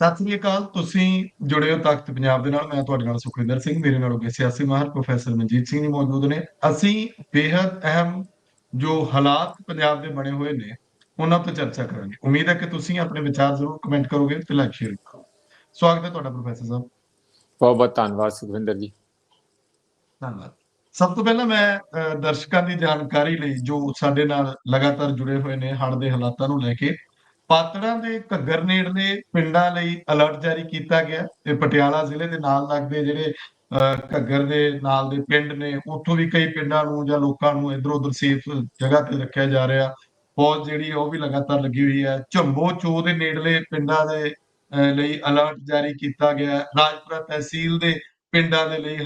ਸਤਿ ਸ੍ਰੀ ਅਕਾਲ ਤੁਸੀਂ ਜੁੜੇ ਹੋ ਤਖਤ ਪੰਜਾਬ ਦੇ ਨਾਲ ਮੈਂ ਤੁਹਾਡੇ ਨਾਲ ਸੁਖਵਿੰਦਰ ਸਿੰਘ ਮੇਰੇ ਨਾਲ ਹੋਗੇ ਸਿਆਸੀ ਮਾਹਰ ਪ੍ਰੋਫੈਸਰ ਮਨਜੀਤ ਸਿੰਘ ਜੀ ਮੌਜੂਦ ਨੇ। ਅਸੀਂ ਬੇहद ਅਹਿਮ ਜੋ ਹਾਲਾਤ ਪੰਜਾਬ ਦੇ ਬਣੇ ਹੋਏ ਨੇ ਉਹਨਾਂ ਤੋਂ ਚਰਚਾ ਕਰਾਂਗੇ। ਉਮੀਦ ਹੈ ਕਿ ਤੁਸੀਂ ਆਪਣੇ ਵਿਚਾਰ ਜ਼ਰੂਰ ਕਮੈਂਟ ਕਰੋਗੇ ਤੇ ਲਾਈਕ ਸ਼ੇਅਰ ਕਰੋ ਸਵਾਗਤ ਹੈ ਤੁਹਾਡਾ ਪ੍ਰੋਫੈਸਰ ਸਾਹਿਬ। ਬਹੁਤ ਬਹੁਤ ਧੰਨਵਾਦ ਸੁਖਵਿੰਦਰ ਜੀ। ਧੰਨਵਾਦ। ਸਭ ਤੋਂ ਪਹਿਲਾਂ ਮੈਂ ਦਰਸ਼ਕਾਂ ਦੀ ਜਾਣਕਾਰੀ ਲਈ ਜੋ ਸਾਡੇ ਨਾਲ ਲਗਾਤਾਰ ਜੁੜੇ ਹੋਏ ਨੇ ਹੜ੍ਹ ਦੇ ਹਾਲਾਤਾਂ ਨੂੰ ਲੈ ਕੇ ਪਾਤੜਾਂ ਦੇ ਘੱਗਰ ਨੇੜਲੇ ਪਿੰਡਾਂ ਲਈ ਅਲਰਟ ਜਾਰੀ ਕੀਤਾ ਗਿਆ ਤੇ ਪਟਿਆਲਾ ਜ਼ਿਲ੍ਹੇ ਦੇ ਨਾਲ ਲੱਗਦੇ ਜਿਹੜੇ ਘੱਗਰ ਦੇ ਨਾਲ ਦੇ ਪਿੰਡ ਨੇ ਉੱਥੋਂ ਵੀ ਕਈ ਪਿੰਡਾਂ ਨੂੰ ਜਾਂ ਲੋਕਾਂ ਨੂੰ ਇਧਰ ਉਧਰ ਸੇਫ ਜਗ੍ਹਾ ਤੇ ਰੱਖਿਆ ਜਾ ਰਿਹਾ। ਫੌਜ ਜਿਹੜੀ ਹੈ ਉਹ ਵੀ ਲਗਾਤਾਰ ਲੱਗੀ ਹੋਈ ਹੈ। ਝੰਬੋ ਚੋ ਦੇ ਨੇੜਲੇ ਪਿੰਡਾਂ ਦੇ ਅਹ, ਲਈ ਅਲਰਟ ਜਾਰੀ ਕੀਤਾ ਗਿਆ। ਰਾਜਪੁਰਾ ਤਹਿਸੀਲ ਦੇ ਪਿੰਡਾਂ ਦੇ ਲਈ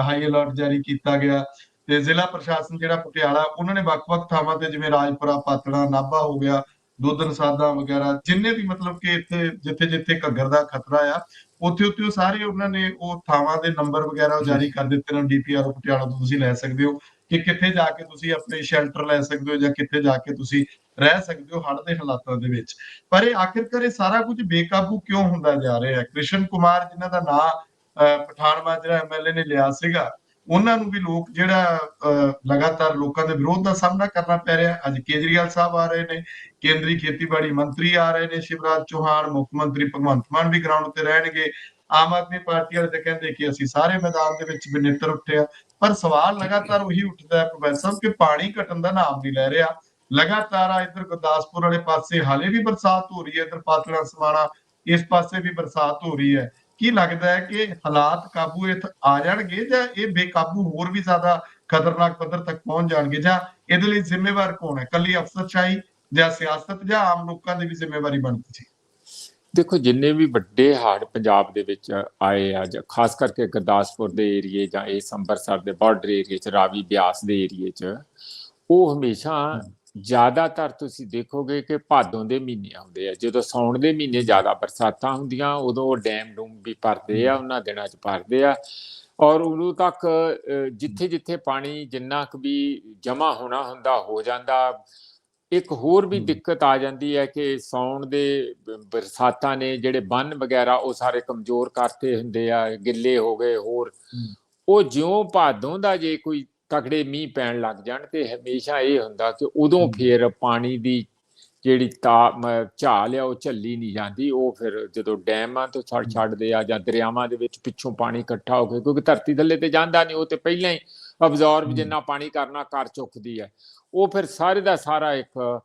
ਹਾਈ ਅਲਰਟ ਜਾਰੀ ਕੀਤਾ ਗਿਆ ਤੇ ਜ਼ਿਲ੍ਹਾ ਪ੍ਰਸ਼ਾਸਨ ਜਿਹੜਾ ਪਟਿਆਲਾ ਉਹਨਾਂ ਨੇ ਵੱਖ-ਵੱਖ ਥਾਵਾਂ ਤੇ ਜਿਵੇਂ ਰਾਜਪੁਰਾ ਪਾਤੜਾ ਨਾਭਾ ਹੋ ਗਿਆ ਦੁੱਧ ਸਾਦਾ ਵਗੈਰਾ ਜਿੰਨੇ ਵੀ ਮਤਲਬ ਕਿ ਇੱਥੇ ਜਿੱਥੇ ਜਿੱਥੇ ਘੱਗਰ ਦਾ ਖਤਰਾ ਆ ਉੱਥੇ ਉੱਥੇ ਉਹ ਸਾਰੇ ਉਹਨਾਂ ਨੇ ਉਹ ਥਾਵਾਂ ਦੇ ਨੰਬਰ ਵਗੈਰਾ ਜਾਰੀ ਕਰ ਦਿੱਤੇ ਨੇ ਡੀਪੀਆਰ ਪਟਿਆਲਾ ਤੋਂ ਤੁਸੀਂ ਲੈ ਸਕਦੇ ਹੋ ਕਿ ਕਿੱਥੇ ਜਾ ਕੇ ਤੁਸੀਂ ਆਪਣੇ ਸ਼ੈਲਟਰ ਲੈ ਸਕਦੇ ਹੋ ਜਾਂ ਕਿੱਥੇ ਜਾ ਕੇ ਤੁਸੀਂ ਰਹਿ ਸਕਦੇ ਹੋ ਹੜ੍ਹ ਦੇ ਹਾਲਾਤਾਂ ਦੇ ਵਿੱਚ। ਪਰ ਇਹ ਆਖਿਰਕਾਰ ਇਹ ਸਾਰਾ ਕੁਝ ਬੇਕਾਬੂ ਕਿਉਂ ਹੁੰਦਾ ਜਾ ਰਿਹਾ? ਹੈ ਕ੍ਰਿਸ਼ਨ ਕੁਮਾਰ ਜਿਨ੍ਹਾਂ ਦਾ ਨਾਂ ਅਹ, ਪਠਾਨ ਮਾਜਰਾ ਐਮਐਲਏ ਨੇ ਲਿਆ ਸੀਗਾ ਉਹਨਾਂ ਨੂੰ ਵੀ ਲੋਕ ਜਿਹੜਾ ਅਹ, ਲਗਾਤਾਰ ਲੋਕਾਂ ਦੇ ਵਿਰੋਧ ਦਾ ਸਾਹਮਣਾ ਕਰਨਾ ਪੈ ਰਿਹਾ। ਅੱਜ ਕੇਜਰੀਵਾਲ ਸਾਹਿਬ ਆ ਰਹੇ ਨੇ। ਕੇਂਦਰੀ ਖੇਤੀਬਾੜੀ ਮੰਤਰੀ ਆ ਰਹੇ ਨੇ ਸ਼ਿਵਰਾਜ ਚੌਹਾਨ, ਮੁੱਖ ਮੰਤਰੀ ਭਗਵੰਤ ਮਾਨ ਵੀ ਗਰਾਊਂਡ ਤੇ ਰਹਿਣਗੇ। ਆਮ ਆਦਮੀ ਪਾਰਟੀ ਵਾਲੇ ਤਾਂ ਕਹਿੰਦੇ ਕਿ ਅਸੀਂ ਸਾਰੇ ਮੈਦਾਨ ਦੇ ਵਿੱਚ ਬਿਨੇਤਰ ਉੱਠਿਆ ਪਰ ਸਵਾਲ ਲਗਾਤਾਰ ਉਹੀ ਉੱਠਦਾ ਹੈ ਪ੍ਰੋਫੈਸਰ ਕਿ ਪਾਣੀ ਘਟਣ ਦਾ ਨਾਮ ਨਹੀਂ ਲੈ ਰਿਹਾ। ਲਗਾਤਾਰ ਆ ਇੱਧਰ ਗੁਰਦਾਸਪੁਰ ਵਾਲੇ ਪਾਸੇ ਹਾਲੇ ਵੀ ਬਰਸਾਤ ਹੋ ਰਹੀ ਹੈ, ਇੱਧਰ ਪਾਤੜਾ ਸਮਾਣਾ ਇਸ ਪਾਸੇ ਵੀ ਬਰਸਾਤ ਹੋ ਰਹੀ ਹੈ। ਕੀ ਲੱਗਦਾ ਹੈ ਕਿ ਹਾਲਾਤ ਕਾਬੂ ਇੱਥੇ ਆ ਜਾਣਗੇ ਜਾਂ ਇਹ ਬੇਕਾਬੂ ਹੋਰ ਵੀ ਜ਼ਿਆਦਾ ਖਤਰਨਾਕ ਪੱਧਰ ਤੱਕ ਪਹੁੰਚ ਜਾਣਗੇ ਜਾਂ ਇਹਦੇ ਲਈ ਜ਼ਿੰਮੇਵਾਰ ਕੌਣ ਹੈ? ਕੱਲੀ ਅਫਸਰਸ਼ਾਹੀ ਜਾਂ ਸਿਆਸਤ ਜਾਂ ਆਮ ਲੋਕਾਂ ਦੀ ਵੀ ਜ਼ਿੰਮੇਵਾਰੀ ਬਣਦੀ ਸੀ? ਦੇਖੋ ਜਿੰਨੇ ਵੀ ਵੱਡੇ ਹੜ੍ਹ ਪੰਜਾਬ ਦੇ ਵਿੱਚ ਆਏ ਆ ਜਾਂ ਖਾਸ ਕਰਕੇ ਗੁਰਦਾਸਪੁਰ ਦੇ ਏਰੀਏ ਜਾਂ ਇਸ ਅੰਮ੍ਰਿਤਸਰ ਦੇ ਬਾਰਡਰ ਏਰੀਏ ਚ ਰਾਵੀ ਬਿਆਸ ਦੇ ਏਰੀਏ ਚ ਉਹ ਹਮੇਸ਼ਾ ਜ਼ਿਆਦਾਤਰ ਤੁਸੀਂ ਦੇਖੋਗੇ ਕਿ ਭਾਦੋਂ ਦੇ ਮਹੀਨੇ ਆਉਂਦੇ ਆ। ਜਦੋਂ ਸੌਣ ਦੇ ਮਹੀਨੇ ਜ਼ਿਆਦਾ ਬਰਸਾਤਾਂ ਹੁੰਦੀਆਂ ਉਦੋਂ ਡੈਮ ਡੂਮ ਵੀ ਭਰਦੇ ਆ ਉਹਨਾਂ ਦਿਨਾਂ ਚ ਭਰਦੇ ਆ। ਔਰ ਉਦੋਂ ਤੱਕ ਜਿੱਥੇ ਜਿੱਥੇ ਪਾਣੀ ਜਿੰਨਾ ਕੁ ਵੀ ਜਮਾ ਹੋਣਾ ਹੁੰਦਾ ਹੋ ਜਾਂਦਾ ਇੱਕ ਹੋਰ ਵੀ। ਦਿੱਕਤ ਆ ਜਾਂਦੀ ਹੈ ਕਿ ਸੌਣ ਦੇ ਬਰਸਾਤਾਂ ਨੇ ਜਿਹੜੇ ਬੰਨ ਵਗੈਰਾ ਉਹ ਸਾਰੇ ਕਮਜ਼ੋਰ ਕਰਤੇ ਹੁੰਦੇ ਆ ਗਿੱਲੇ ਹੋ ਗਏ ਹੋਰ। ਉਹ ਜਿਉਂ ਭਾਦੋਂ ਦਾ ਜੇ ਕੋਈ ਤਕੜੇ ਮੀਂਹ ਪੈਣ ਲੱਗ ਜਾਣ ਤੇ ਹਮੇਸ਼ਾ ਇਹ ਹੁੰਦਾ ਕਿ ਉਦੋਂ। ਫਿਰ ਪਾਣੀ ਦੀ ਜਿਹੜੀ ਤਾ ਝਾਲ ਆ ਉਹ ਝੱਲੀ ਨਹੀਂ ਜਾਂਦੀ ਉਹ ਫਿਰ ਜਦੋਂ ਡੈਮਾਂ ਤੋਂ ਛੱਡ। ਛੱਡਦੇ ਆ ਜਾਂ ਦਰਿਆਵਾਂ ਦੇ ਵਿੱਚ ਪਿੱਛੋਂ ਪਾਣੀ ਇਕੱਠਾ ਹੋ ਕੇ ਕਿਉਂਕਿ ਧਰਤੀ ਥੱਲੇ ਤੇ ਜਾਂਦਾ ਨਹੀਂ ਉਹ ਤੇ ਪਹਿਲਾਂ ਹੀ ਅਬਜ਼ੌਰਬ। ਜਿੰਨਾ ਪਾਣੀ ਕਰਨਾ ਕਰ ਚੁੱਕਦੀ ਹੈ ਉਹ ਫਿਰ ਸਾਰੇ ਦਾ ਸਾਰਾ ਇੱਕ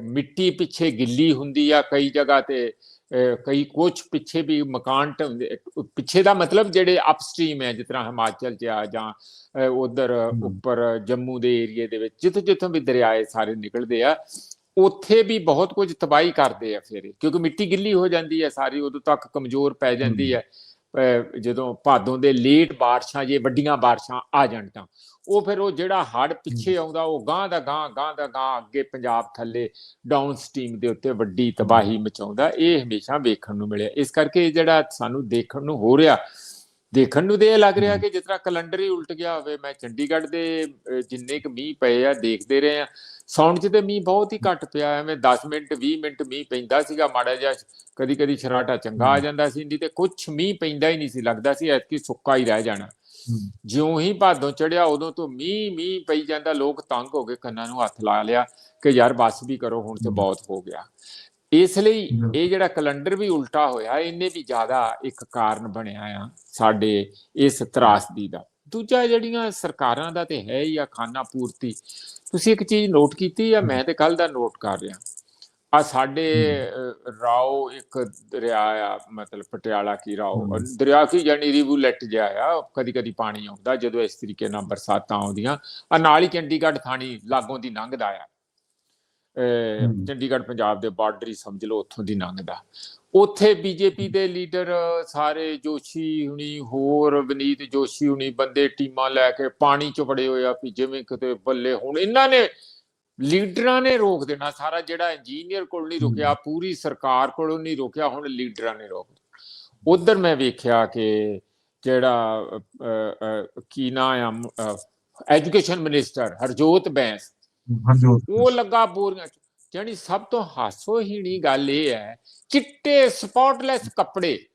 ਮਿੱਟੀ ਪਿੱਛੇ ਗਿੱਲੀ ਹੁੰਦੀ ਆ ਕਈ ਜਗ੍ਹਾ ਤੇ ਕਈ ਕੁਛ ਪਿੱਛੇ ਵੀ ਮਕਾਨ ਪਿੱਛੇ ਦਾ ਮਤਲਬ ਜਿਹੜੇ ਅਪਸਟ੍ਰੀਮ ਹੈ ਜਿਸ ਤਰ੍ਹਾਂ ਹਿਮਾਚਲ ਚ ਆ ਜਾਂ ਉਧਰ। ਉੱਪਰ ਜੰਮੂ ਦੇ ਏਰੀਏ ਦੇ ਵਿੱਚ ਜਿੱਥੋਂ ਜਿੱਥੋਂ ਵੀ ਦਰਿਆਏ ਸਾਰੇ ਨਿਕਲਦੇ ਆ ਉੱਥੇ ਵੀ ਬਹੁਤ ਕੁਝ ਤਬਾਹੀ ਕਰਦੇ ਆ ਫਿਰ ਕਿਉਂਕਿ ਮਿੱਟੀ ਗਿੱਲੀ ਹੋ ਜਾਂਦੀ ਹੈ ਸਾਰੀ ਉਦੋਂ ਤੱਕ ਕਮਜ਼ੋਰ ਪੈ ਜਾਂਦੀ ਹੈ ਜਦੋਂ ਭਾਦੋਂ ਦੇ ਲੇਟ ਬਾਰਿਸ਼ਾਂ ਜੇ ਵੱਡੀਆਂ ਬਾਰਿਸ਼ਾਂ ਆ ਜਾਣ ਤਾਂ ਉਹ ਫਿਰ ਉਹ ਜਿਹੜਾ ਹੜ ਪਿੱਛੇ ਆਉਂਦਾ ਉਹ ਗਾਂ ਦਾ ਗਾਂ ਗਾਂ ਦਾ ਗਾਂ ਅੱਗੇ ਪੰਜਾਬ ਥੱਲੇ ਡਾਊਨ ਸਟ੍ਰੀਮ ਦੇ ਉੱਤੇ ਵੱਡੀ ਤਬਾਹੀ ਮਚਾਉਂਦਾ ਇਹ ਹਮੇਸ਼ਾ ਵੇਖਣ ਨੂੰ ਮਿਲਿਆ। ਇਸ ਕਰਕੇ ਇਹ ਜਿਹੜਾ ਸਾਨੂੰ ਦੇਖਣ ਨੂੰ ਹੋ ਰਿਹਾ ਦੇਖਣ ਨੂੰ ਤੇ ਇਹ ਲੱਗ ਰਿਹਾ ਕਿ ਜਿਸ ਤਰ੍ਹਾਂ ਕੈਲੰਡਰ ਹੀ ਉਲਟ ਗਿਆ ਹੋਵੇ ਮੈਂ ਚੰਡੀਗੜ੍ਹ ਦੇ ਜਿੰਨੇ ਕੁ ਮੀਂਹ ਪਏ ਆ ਦੇਖਦੇ ਰਹੇ ਆ ਸੌਣ 'ਚ ਤੇ ਮੀਂਹ ਬਹੁਤ ਹੀ ਘੱਟ ਪਿਆ ਐਵੇਂ 10 ਮਿੰਟ 20 ਮਿੰਟ ਮੀਂਹ ਪੈਂਦਾ ਸੀਗਾ ਮਾੜਾ ਜਿਹਾ ਕਦੀ ਕਦੀ ਸ਼ਰਾਟਾ ਚੰਗਾ ਆ ਜਾਂਦਾ ਸੀ ਨਹੀਂ ਤੇ ਕੁਝ ਮੀਂਹ ਪੈਂਦਾ ਹੀ ਨਹੀਂ ਸੀ ਲੱਗਦਾ ਸੀ ਐਤਕੀ ਸੁੱਕਾ ਹੀ ਰਹਿ ਜਾਣਾ। ਜਿਉਂ ਹੀ ਭਾਦੋਂ ਚੜਿਆ ਉਦੋਂ ਤੋਂ ਮੀਂਹ ਮੀਂਹ ਪਈ ਜਾਂਦਾ। ਲੋਕ ਤੰਗ ਹੋ ਗਏ ਕੰਨਾਂ ਨੂੰ ਹੱਥ ਲਾ ਲਿਆ ਕਿ ਯਾਰ ਬਸ ਵੀ ਕਰੋ ਹੁਣ ਤੇ। ਬਹੁਤ ਹੋ ਗਿਆ। ਇਸ ਲਈ। ਇਹ ਜਿਹੜਾ ਕੈਲੰਡਰ ਵੀ ਉਲਟਾ ਹੋਇਆ ਇਹਨੇ ਵੀ ਜ਼ਿਆਦਾ ਇੱਕ ਕਾਰਨ ਬਣਿਆ ਆ ਸਾਡੇ ਇਸ ਤਰਾਸਦੀ ਦਾ। ਦੂਜਾ ਜਿਹੜੀਆਂ ਸਰਕਾਰਾਂ ਦਾ ਤੇ ਹੈ ਹੀ ਆ ਖਾਨਾ ਪੂਰਤੀ। ਤੁਸੀਂ ਇੱਕ ਚੀਜ਼ ਨੋਟ ਕੀਤੀ ਆ ਮੈਂ ਤੇ ਕੱਲ ਦਾ ਨੋਟ ਕਰ ਰਿਹਾ। ਆ ਸਾਡੇ ਰਾਓ ਇੱਕ ਦਰਿਆ ਆ ਮਤਲਬ ਪਟਿਆਲਾ ਕੀ ਰਾਓ। ਦਰਿਆ ਕੀ ਜਾਨੀ ਰਿਵੂਲੈਟ ਜਿਹਾ ਆ ਕਦੀ ਕਦੀ ਪਾਣੀ ਆਉਂਦਾ ਜਦੋਂ ਇਸ ਤਰੀਕੇ ਨਾਲ ਬਰਸਾਤਾਂ ਆਉਂਦੀਆਂ। ਆ ਨਾਲ ਹੀ ਚੰਡੀਗੜ੍ਹ ਥਾਣੀ ਲਾਗੋਂ ਦੀ ਲੰਘਦਾ ਆ। ਚੰਡੀਗੜ੍ਹ ਪੰਜਾਬ ਦੇ ਬਾਰਡਰ ਹੀ ਸਮਝ ਲਓ ਉੱਥੋਂ ਦੀ ਲੰਘਦਾ ਉੱਥੇ ਬੀਜੇਪੀ ਦੇ ਲੀਡਰ ਸਾਰੇ ਜੋਸ਼ੀ ਹੁਣੀ ਹੋਰ ਵਿਨੀਤ ਜੋਸ਼ੀ ਹੁਣੀ ਬੰਦੇ ਟੀਮਾਂ ਲੈ ਕੇ ਪਾਣੀ ਚ ਵੜੇ ਹੋਏ ਆ ਵੀ ਜਿਵੇਂ ਕਿਤੇ ਬੱਲੇ ਹੁਣ। ਇਹਨਾਂ ਨੇ ਲੀਡਰਾਂ ਨੇ ਰੋਕ ਦੇਣਾ ਸਾਰਾ ਜਿਹੜਾ ਇੰਜੀਨੀਅਰ ਕੋਲ ਨਹੀਂ ਰੁਕਿਆ ਪੂਰੀ ਸਰਕਾਰ ਕੋਲੋਂ ਨਹੀਂ ਰੁਕਿਆ ਹੁਣ ਲੀਡਰਾਂ ਨੇ ਰੋਕ ਉਧਰ ਮੈਂ ਵੇਖਿਆ ਕਿ ਜਿਹੜਾ ਕੀ ਨਾਂ ਆ ਐਜੂਕੇਸ਼ਨ ਮਿਨਿਸਟਰ ਹਰਜੋਤ ਬੈਂਸ ਉਹ ਲੱਗਾ ਬੋਰੀਆਂ ਚ। ਸਭ ਤੋਂ ਹਾਸੋਹੀਣੀ ਗੱਲ ਇਹ ਹੈ ਚਿੱਟੇ ਸਪੌਟਲੈਸ ਕੱਪੜੇ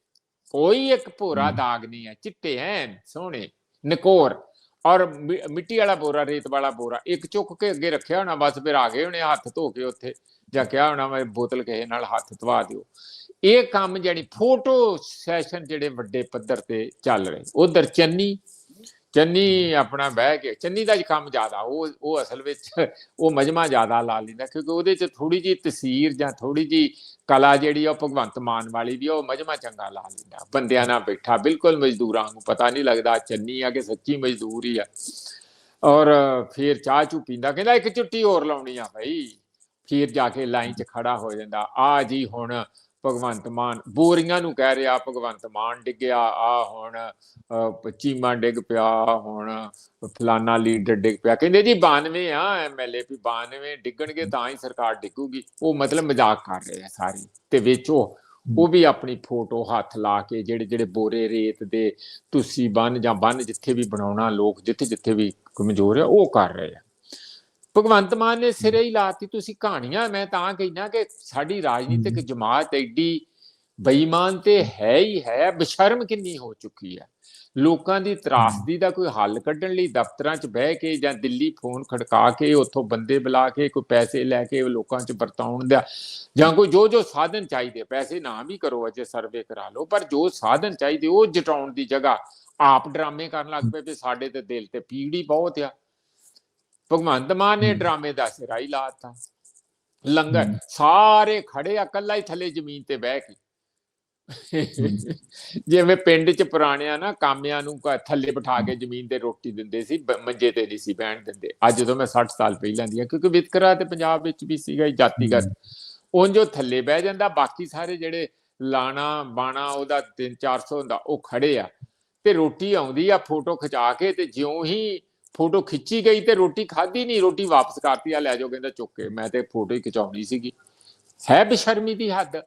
ਕੋਈ ਇੱਕ ਭੋਰਾ। ਦਾਗ ਨਹੀਂ ਹੈ ਚਿੱਟੇ ਐਨ ਸੋਹਣੇ ਨਕੋਰ। ਔਰ ਮਿੱਟੀ ਵਾਲਾ ਬੋਰਾ, ਰੇਤ ਵਾਲਾ ਬੋਰਾ, ਇੱਕ ਚੁੱਕ ਕੇ ਅੱਗੇ ਰੱਖਿਆ ਹੋਣਾ, ਬਸ ਫਿਰ ਆ ਗਏ ਹੋਣੇ ਹੱਥ ਧੋ ਕੇ ਉੱਥੇ, ਜਾਂ ਕਿਹਾ ਹੋਣਾ ਮੈਂ ਬੋਤਲ ਕਿਸੇ ਨਾਲ ਹੱਥ ਧਵਾ ਦਿਓ। ਇਹ ਕੰਮ ਜਿਹੜੀ ਫੋਟੋ ਸੈਸ਼ਨ ਜਿਹੜੇ ਵੱਡੇ ਪੱਧਰ ਤੇ ਚੱਲ ਰਹੇ। ਉਧਰ ਚੰਨੀ ਚੰਨੀ ਆਪਣਾ ਬਹਿ ਕੇ, ਚੰਨੀ ਦਾ ਕੰਮ ਜ਼ਿਆਦਾ, ਉਹ ਉਹ ਅਸਲ ਵਿੱਚ ਉਹ ਮਜਮਾ ਜ਼ਿਆਦਾ ਲਾ ਲੈਂਦਾ, ਕਿਉਂਕਿ ਉਹਦੇ ਚ ਥੋੜੀ ਜੀ ਤਸਵੀਰ ਜਾਂ ਥੋੜੀ ਜੀ ਕਲਾ ਜਿਹੜੀ ਆ ਉਹ ਭਗਵੰਤ ਮਾਨ ਵਾਲੀ ਵੀ ਆ, ਉਹ ਮਜਮਾ ਚੰਗਾ ਲਾ ਲੈਂਦਾ। ਬੰਦਿਆਂ ਨਾਲ ਬੈਠਾ ਬਿਲਕੁਲ ਮਜ਼ਦੂਰਾਂ ਨੂੰ ਪਤਾ ਨਹੀਂ ਲੱਗਦਾ ਚੰਨੀ ਆ ਕਿ ਸੱਚੀ ਮਜ਼ਦੂਰ ਹੀ ਆ। ਔਰ ਫਿਰ ਚਾਹ ਚੂ ਪੀਂਦਾ ਕਹਿੰਦਾ ਇੱਕ ਚੁੱਟੀ ਹੋਰ ਲਾਉਣੀ ਆ ਭਾਈ ਫਿਰ ਜਾ ਕੇ ਲਾਈਨ 'ਚ ਖੜਾ ਹੋ ਜਾਂਦਾ। ਆ ਜੀ ਹੁਣ ਭਗਵੰਤ ਮਾਨ, ਬੋਰੀਆਂ ਨੂੰ ਕਹਿ ਰਿਹਾ ਭਗਵੰਤ ਮਾਨ ਡਿੱਗਿਆ ਆ ਹੁਣ ਚੀਮਾ ਡਿੱਗ ਪਿਆ ਹੁਣ, ਫਲਾਨਾ ਲੀਡਰ ਡਿੱਗ ਪਿਆ। ਕਹਿੰਦੇ ਜੀ 92 ਆ ਐਮਐਲਏ ਵੀ 92 ਡਿੱਗਣਗੇ ਤਾਂ ਹੀ ਸਰਕਾਰ ਡਿੱਗੂਗੀ। ਉਹ ਮਤਲਬ ਮਜ਼ਾਕ ਕਰ ਰਹੇ ਆ ਸਾਰੀ। ਤੇ ਵਿੱਚ ਉਹ ਉਹ ਵੀ ਆਪਣੀ ਫੋਟੋ ਹੱਥ ਲਾ ਕੇ ਜਿਹੜੇ ਜਿਹੜੇ ਬੋਰੇ ਰੇਤ ਦੇ ਤੁਸੀਂ ਬੰਨ ਜਾਂ ਬੰਨ ਜਿੱਥੇ ਵੀ ਬਣਾਉਣਾ, ਲੋਕ ਜਿੱਥੇ ਜਿੱਥੇ ਵੀ ਕਮਜ਼ੋਰ ਆ, ਉਹ ਕਰ ਰਹੇ ਆ। ਭਗਵੰਤ ਮਾਨ ਨੇ ਸਿਰੇ ਹੀ। ਲਾਤੀ ਤੁਸੀਂ ਕਹਾਣੀਆਂ ਮੈਂ ਤਾਂ ਕਹਿਣਾ ਕਿ ਸਾਡੀ ਰਾਜਨੀਤਿਕ ਜਮਾਤ ਐਡੀ ਬੇਈਮਾਨ ਤੇ ਹੈ ਹੀ ਹੈ ਬਸ਼ਰਮ ਕਿੰਨੀ ਹੋ ਚੁੱਕੀ ਹੈ? ਲੋਕਾਂ ਦੀ ਤਰਾਸਦੀ ਦਾ ਕੋਈ ਹੱਲ ਕੱਢਣ ਲਈ ਦਫ਼ਤਰਾਂ 'ਚ ਬਹਿ ਕੇ ਜਾਂ ਦਿੱਲੀ ਫੋਨ ਖੜਕਾ ਕੇ ਉੱਥੋਂ ਬੰਦੇ ਬੁਲਾ ਕੇ ਕੋਈ ਪੈਸੇ ਲੈ ਕੇ ਲੋਕਾਂ 'ਚ ਵਰਤਾਉਣ ਦਾ ਜਾਂ ਕੋਈ ਜੋ ਜੋ ਸਾਧਨ ਚਾਹੀਦੇ ਪੈਸੇ ਨਾ ਵੀ ਕਰੋ ਅਜੇ ਸਰਵੇ ਕਰਾ ਲਓ ਪਰ ਜੋ ਸਾਧਨ ਚਾਹੀਦੇ ਉਹ ਜਟਾਉਣ ਦੀ ਜਗ੍ਹਾ ਆਪ ਡਰਾਮੇ ਕਰਨ ਲੱਗ ਪਏ ਵੀ ਸਾਡੇ ਤੇ ਦਿਲ ਤੇ ਪੀੜੀ ਬਹੁਤ ਆ। ਭਗਵੰਤ ਮਾਨ ਨੇ। ਡਰਾਮੇ ਦਾ ਸਿਰਾ ਹੀ ਲਾਤਾ। ਲੰਗਰ। ਸਾਰੇ ਖੜੇ ਆ ਕੱਲਾ ਹੀ ਥੱਲੇ ਜ਼ਮੀਨ ਤੇ ਬਹਿ ਕੇ। ਜਿਵੇਂ ਪਿੰਡ 'ਚ ਪੁਰਾਣਿਆਂ ਨਾ ਕਾਮਿਆਂ ਨੂੰ ਥੱਲੇ ਬਿਠਾ ਕੇ ਜ਼ਮੀਨ ਤੇ ਰੋਟੀ ਦਿੰਦੇ ਸੀ ਮੰਜੇ ਤੇ ਨਹੀਂ ਸੀ ਬਹਿਣ ਦਿੰਦੇ। ਅੱਜ ਜਦੋਂ ਮੈਂ 60 ਸਾਲ ਪਹਿਲਾਂ ਦੀ ਆ ਕਿਉਂਕਿ ਵਿਤਕਰਾ ਤੇ ਪੰਜਾਬ ਵਿੱਚ ਵੀ ਸੀਗਾ ਜਾਤੀਗਤ। ਉਹ ਥੱਲੇ ਬਹਿ ਜਾਂਦਾ ਬਾਕੀ ਸਾਰੇ ਜਿਹੜੇ ਲਾਣਾ ਬਾਣਾ ਉਹਦਾ 3-400 ਹੁੰਦਾ ਉਹ ਖੜੇ ਆ। ਤੇ ਰੋਟੀ ਆਉਂਦੀ ਆ ਫੋਟੋ ਖਿਚਾ ਕੇ ਤੇ ਜਿਉਂ ਹੀ ਫੋਟੋ ਖਿੱਚੀ ਗਈ ਤੇ ਰੋਟੀ ਖਾਧੀ ਨਹੀਂ, ਰੋਟੀ ਵਾਪਸ ਕਰਤੀ ਆ ਲੈ ਜਾਓ ਕਹਿੰਦਾ ਚੁੱਕ ਕੇ। ਮੈਂ ਤੇ ਫੋਟੋ ਹੀ ਖਿਚਾਉਣੀ ਸੀਗੀ। ਹੈ ਬੇਸ਼ਰਮੀ ਦੀ ਹੱਦ।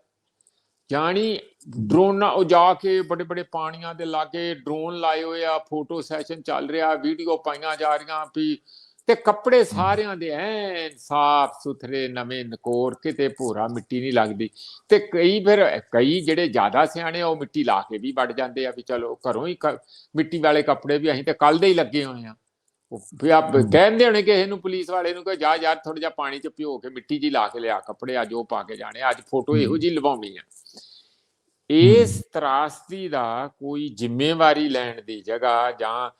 ਜਾਣੀ ਡਰੋਨ ਨਾਲ ਉਹ ਜਾ ਕੇ ਬੜੇ ਬੜੇ ਪਾਣੀਆਂ ਦੇ ਲਾਗੇ ਡਰੋਨ ਲਾਏ ਹੋਏ ਆ ਫੋਟੋ ਸੈਸ਼ਨ ਚੱਲ ਰਿਹਾ ਵੀਡੀਓ ਪਾਈਆਂ ਜਾ ਰਹੀਆਂ ਵੀ ਤੇ ਕੱਪੜੇ ਸਾਰਿਆਂ ਦੇ ਐਨ ਸਾਫ਼ ਸੁਥਰੇ, ਨਵੇਂ ਨਕੋਰ, ਕਿਤੇ ਭੂਰਾ ਮਿੱਟੀ ਨਹੀਂ ਲੱਗਦੀ। ਤੇ ਕਈ ਫਿਰ ਕਈ ਜਿਹੜੇ ਜ਼ਿਆਦਾ ਸਿਆਣੇ ਆ, ਉਹ ਮਿੱਟੀ ਲਾ ਕੇ ਵੀ ਵੱਢ ਜਾਂਦੇ ਆ ਵੀ ਚਲੋ ਘਰੋਂ ਹੀ ਕ- ਮਿੱਟੀ ਵਾਲੇ ਕੱਪੜੇ ਵੀ ਅਸੀਂ ਤੇ ਕੱਲ ਦੇ ਹੀ ਲੱਗੇ ਹੋਏ ਆ। ਵੀ ਆਪ ਕਹਿੰਦੇ ਹੋਣੇ ਕਿਸੇ ਨੂੰ ਪੁਲਿਸ ਵਾਲੇ ਨੂੰ ਕਿ ਜਾ ਯਾਰ ਥੋੜਾ ਜਿਹਾ ਪਾਣੀ ਚ ਭਿਓ ਕੇ ਮਿੱਟੀ ਜੀ ਲਾ ਕੇ ਲਿਆ ਕੱਪੜੇ ਅੱਜ ਉਹ ਪਾ ਕੇ ਜਾਣੇ ਅੱਜ ਫੋਟੋ ਇਹੋ ਜੀ ਲਵਾਉਣੀ ਆ। ਇਸ ਤਰਾਸਦੀ ਦਾ ਕੋਈ ਜ਼ਿੰਮੇਵਾਰੀ ਲੈਣ ਦੀ ਜਗ੍ਹਾ ਜਾਂ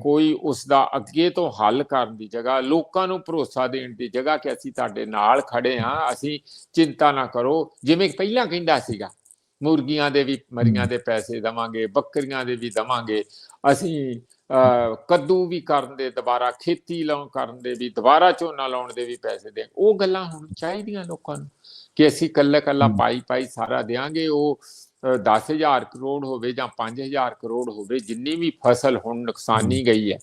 ਕੋਈ ਉਸ ਦਾ ਅੱਗੇ ਤੋਂ ਹੱਲ ਕਰਨ ਦੀ ਜਗ੍ਹਾ ਲੋਕਾਂ ਨੂੰ ਭਰੋਸਾ ਦੇਣ ਦੀ ਜਗ੍ਹਾ ਕਿ ਅਸੀਂ ਤੁਹਾਡੇ ਨਾਲ ਖੜੇ ਹਾਂ ਅਸੀਂ ਚਿੰਤਾ ਨਾ ਕਰੋ। ਜਿਵੇਂ ਪਹਿਲਾਂ ਕਹਿੰਦਾ ਸੀਗਾ ਮੁਰਗੀਆਂ ਦੇ ਵੀ ਮਰੀਆਂ ਦੇ ਪੈਸੇ ਦਵਾਂਗੇ ਬੱਕਰੀਆਂ ਦੇ ਵੀ ਦਵਾਂਗੇ ਅਸੀਂ ਕੱਦੂ ਵੀ ਕਰਨ ਦੇ ਦੁਬਾਰਾ ਖੇਤੀ ਲਾਉਣ ਕਰਨ ਦੇ ਵੀ ਦੁਬਾਰਾ ਝੋਨਾ ਲਾਉਣ ਦੇ ਵੀ ਪੈਸੇ ਦੇ। ਉਹ ਗੱਲਾਂ ਹੁਣ ਚਾਹੀਦੀਆਂ ਲੋਕਾਂ ਨੂੰ ਕਿ ਅਸੀਂ ਕੱਲਾ ਕੱਲਾ। ਪਾਈ ਪਾਈ ਸਾਰਾ ਦੇਾਂਗੇ ਉਹ ਅਹ, 10000 ਕਰੋੜ ਹੋਵੇ ਜਾਂ 5000 ਕਰੋੜ ਹੋਵੇ ਜਿੰਨੀ ਵੀ ਫਸਲ ਹੁਣ ਨੁਕਸਾਨੀ ਗਈ ਹੈ।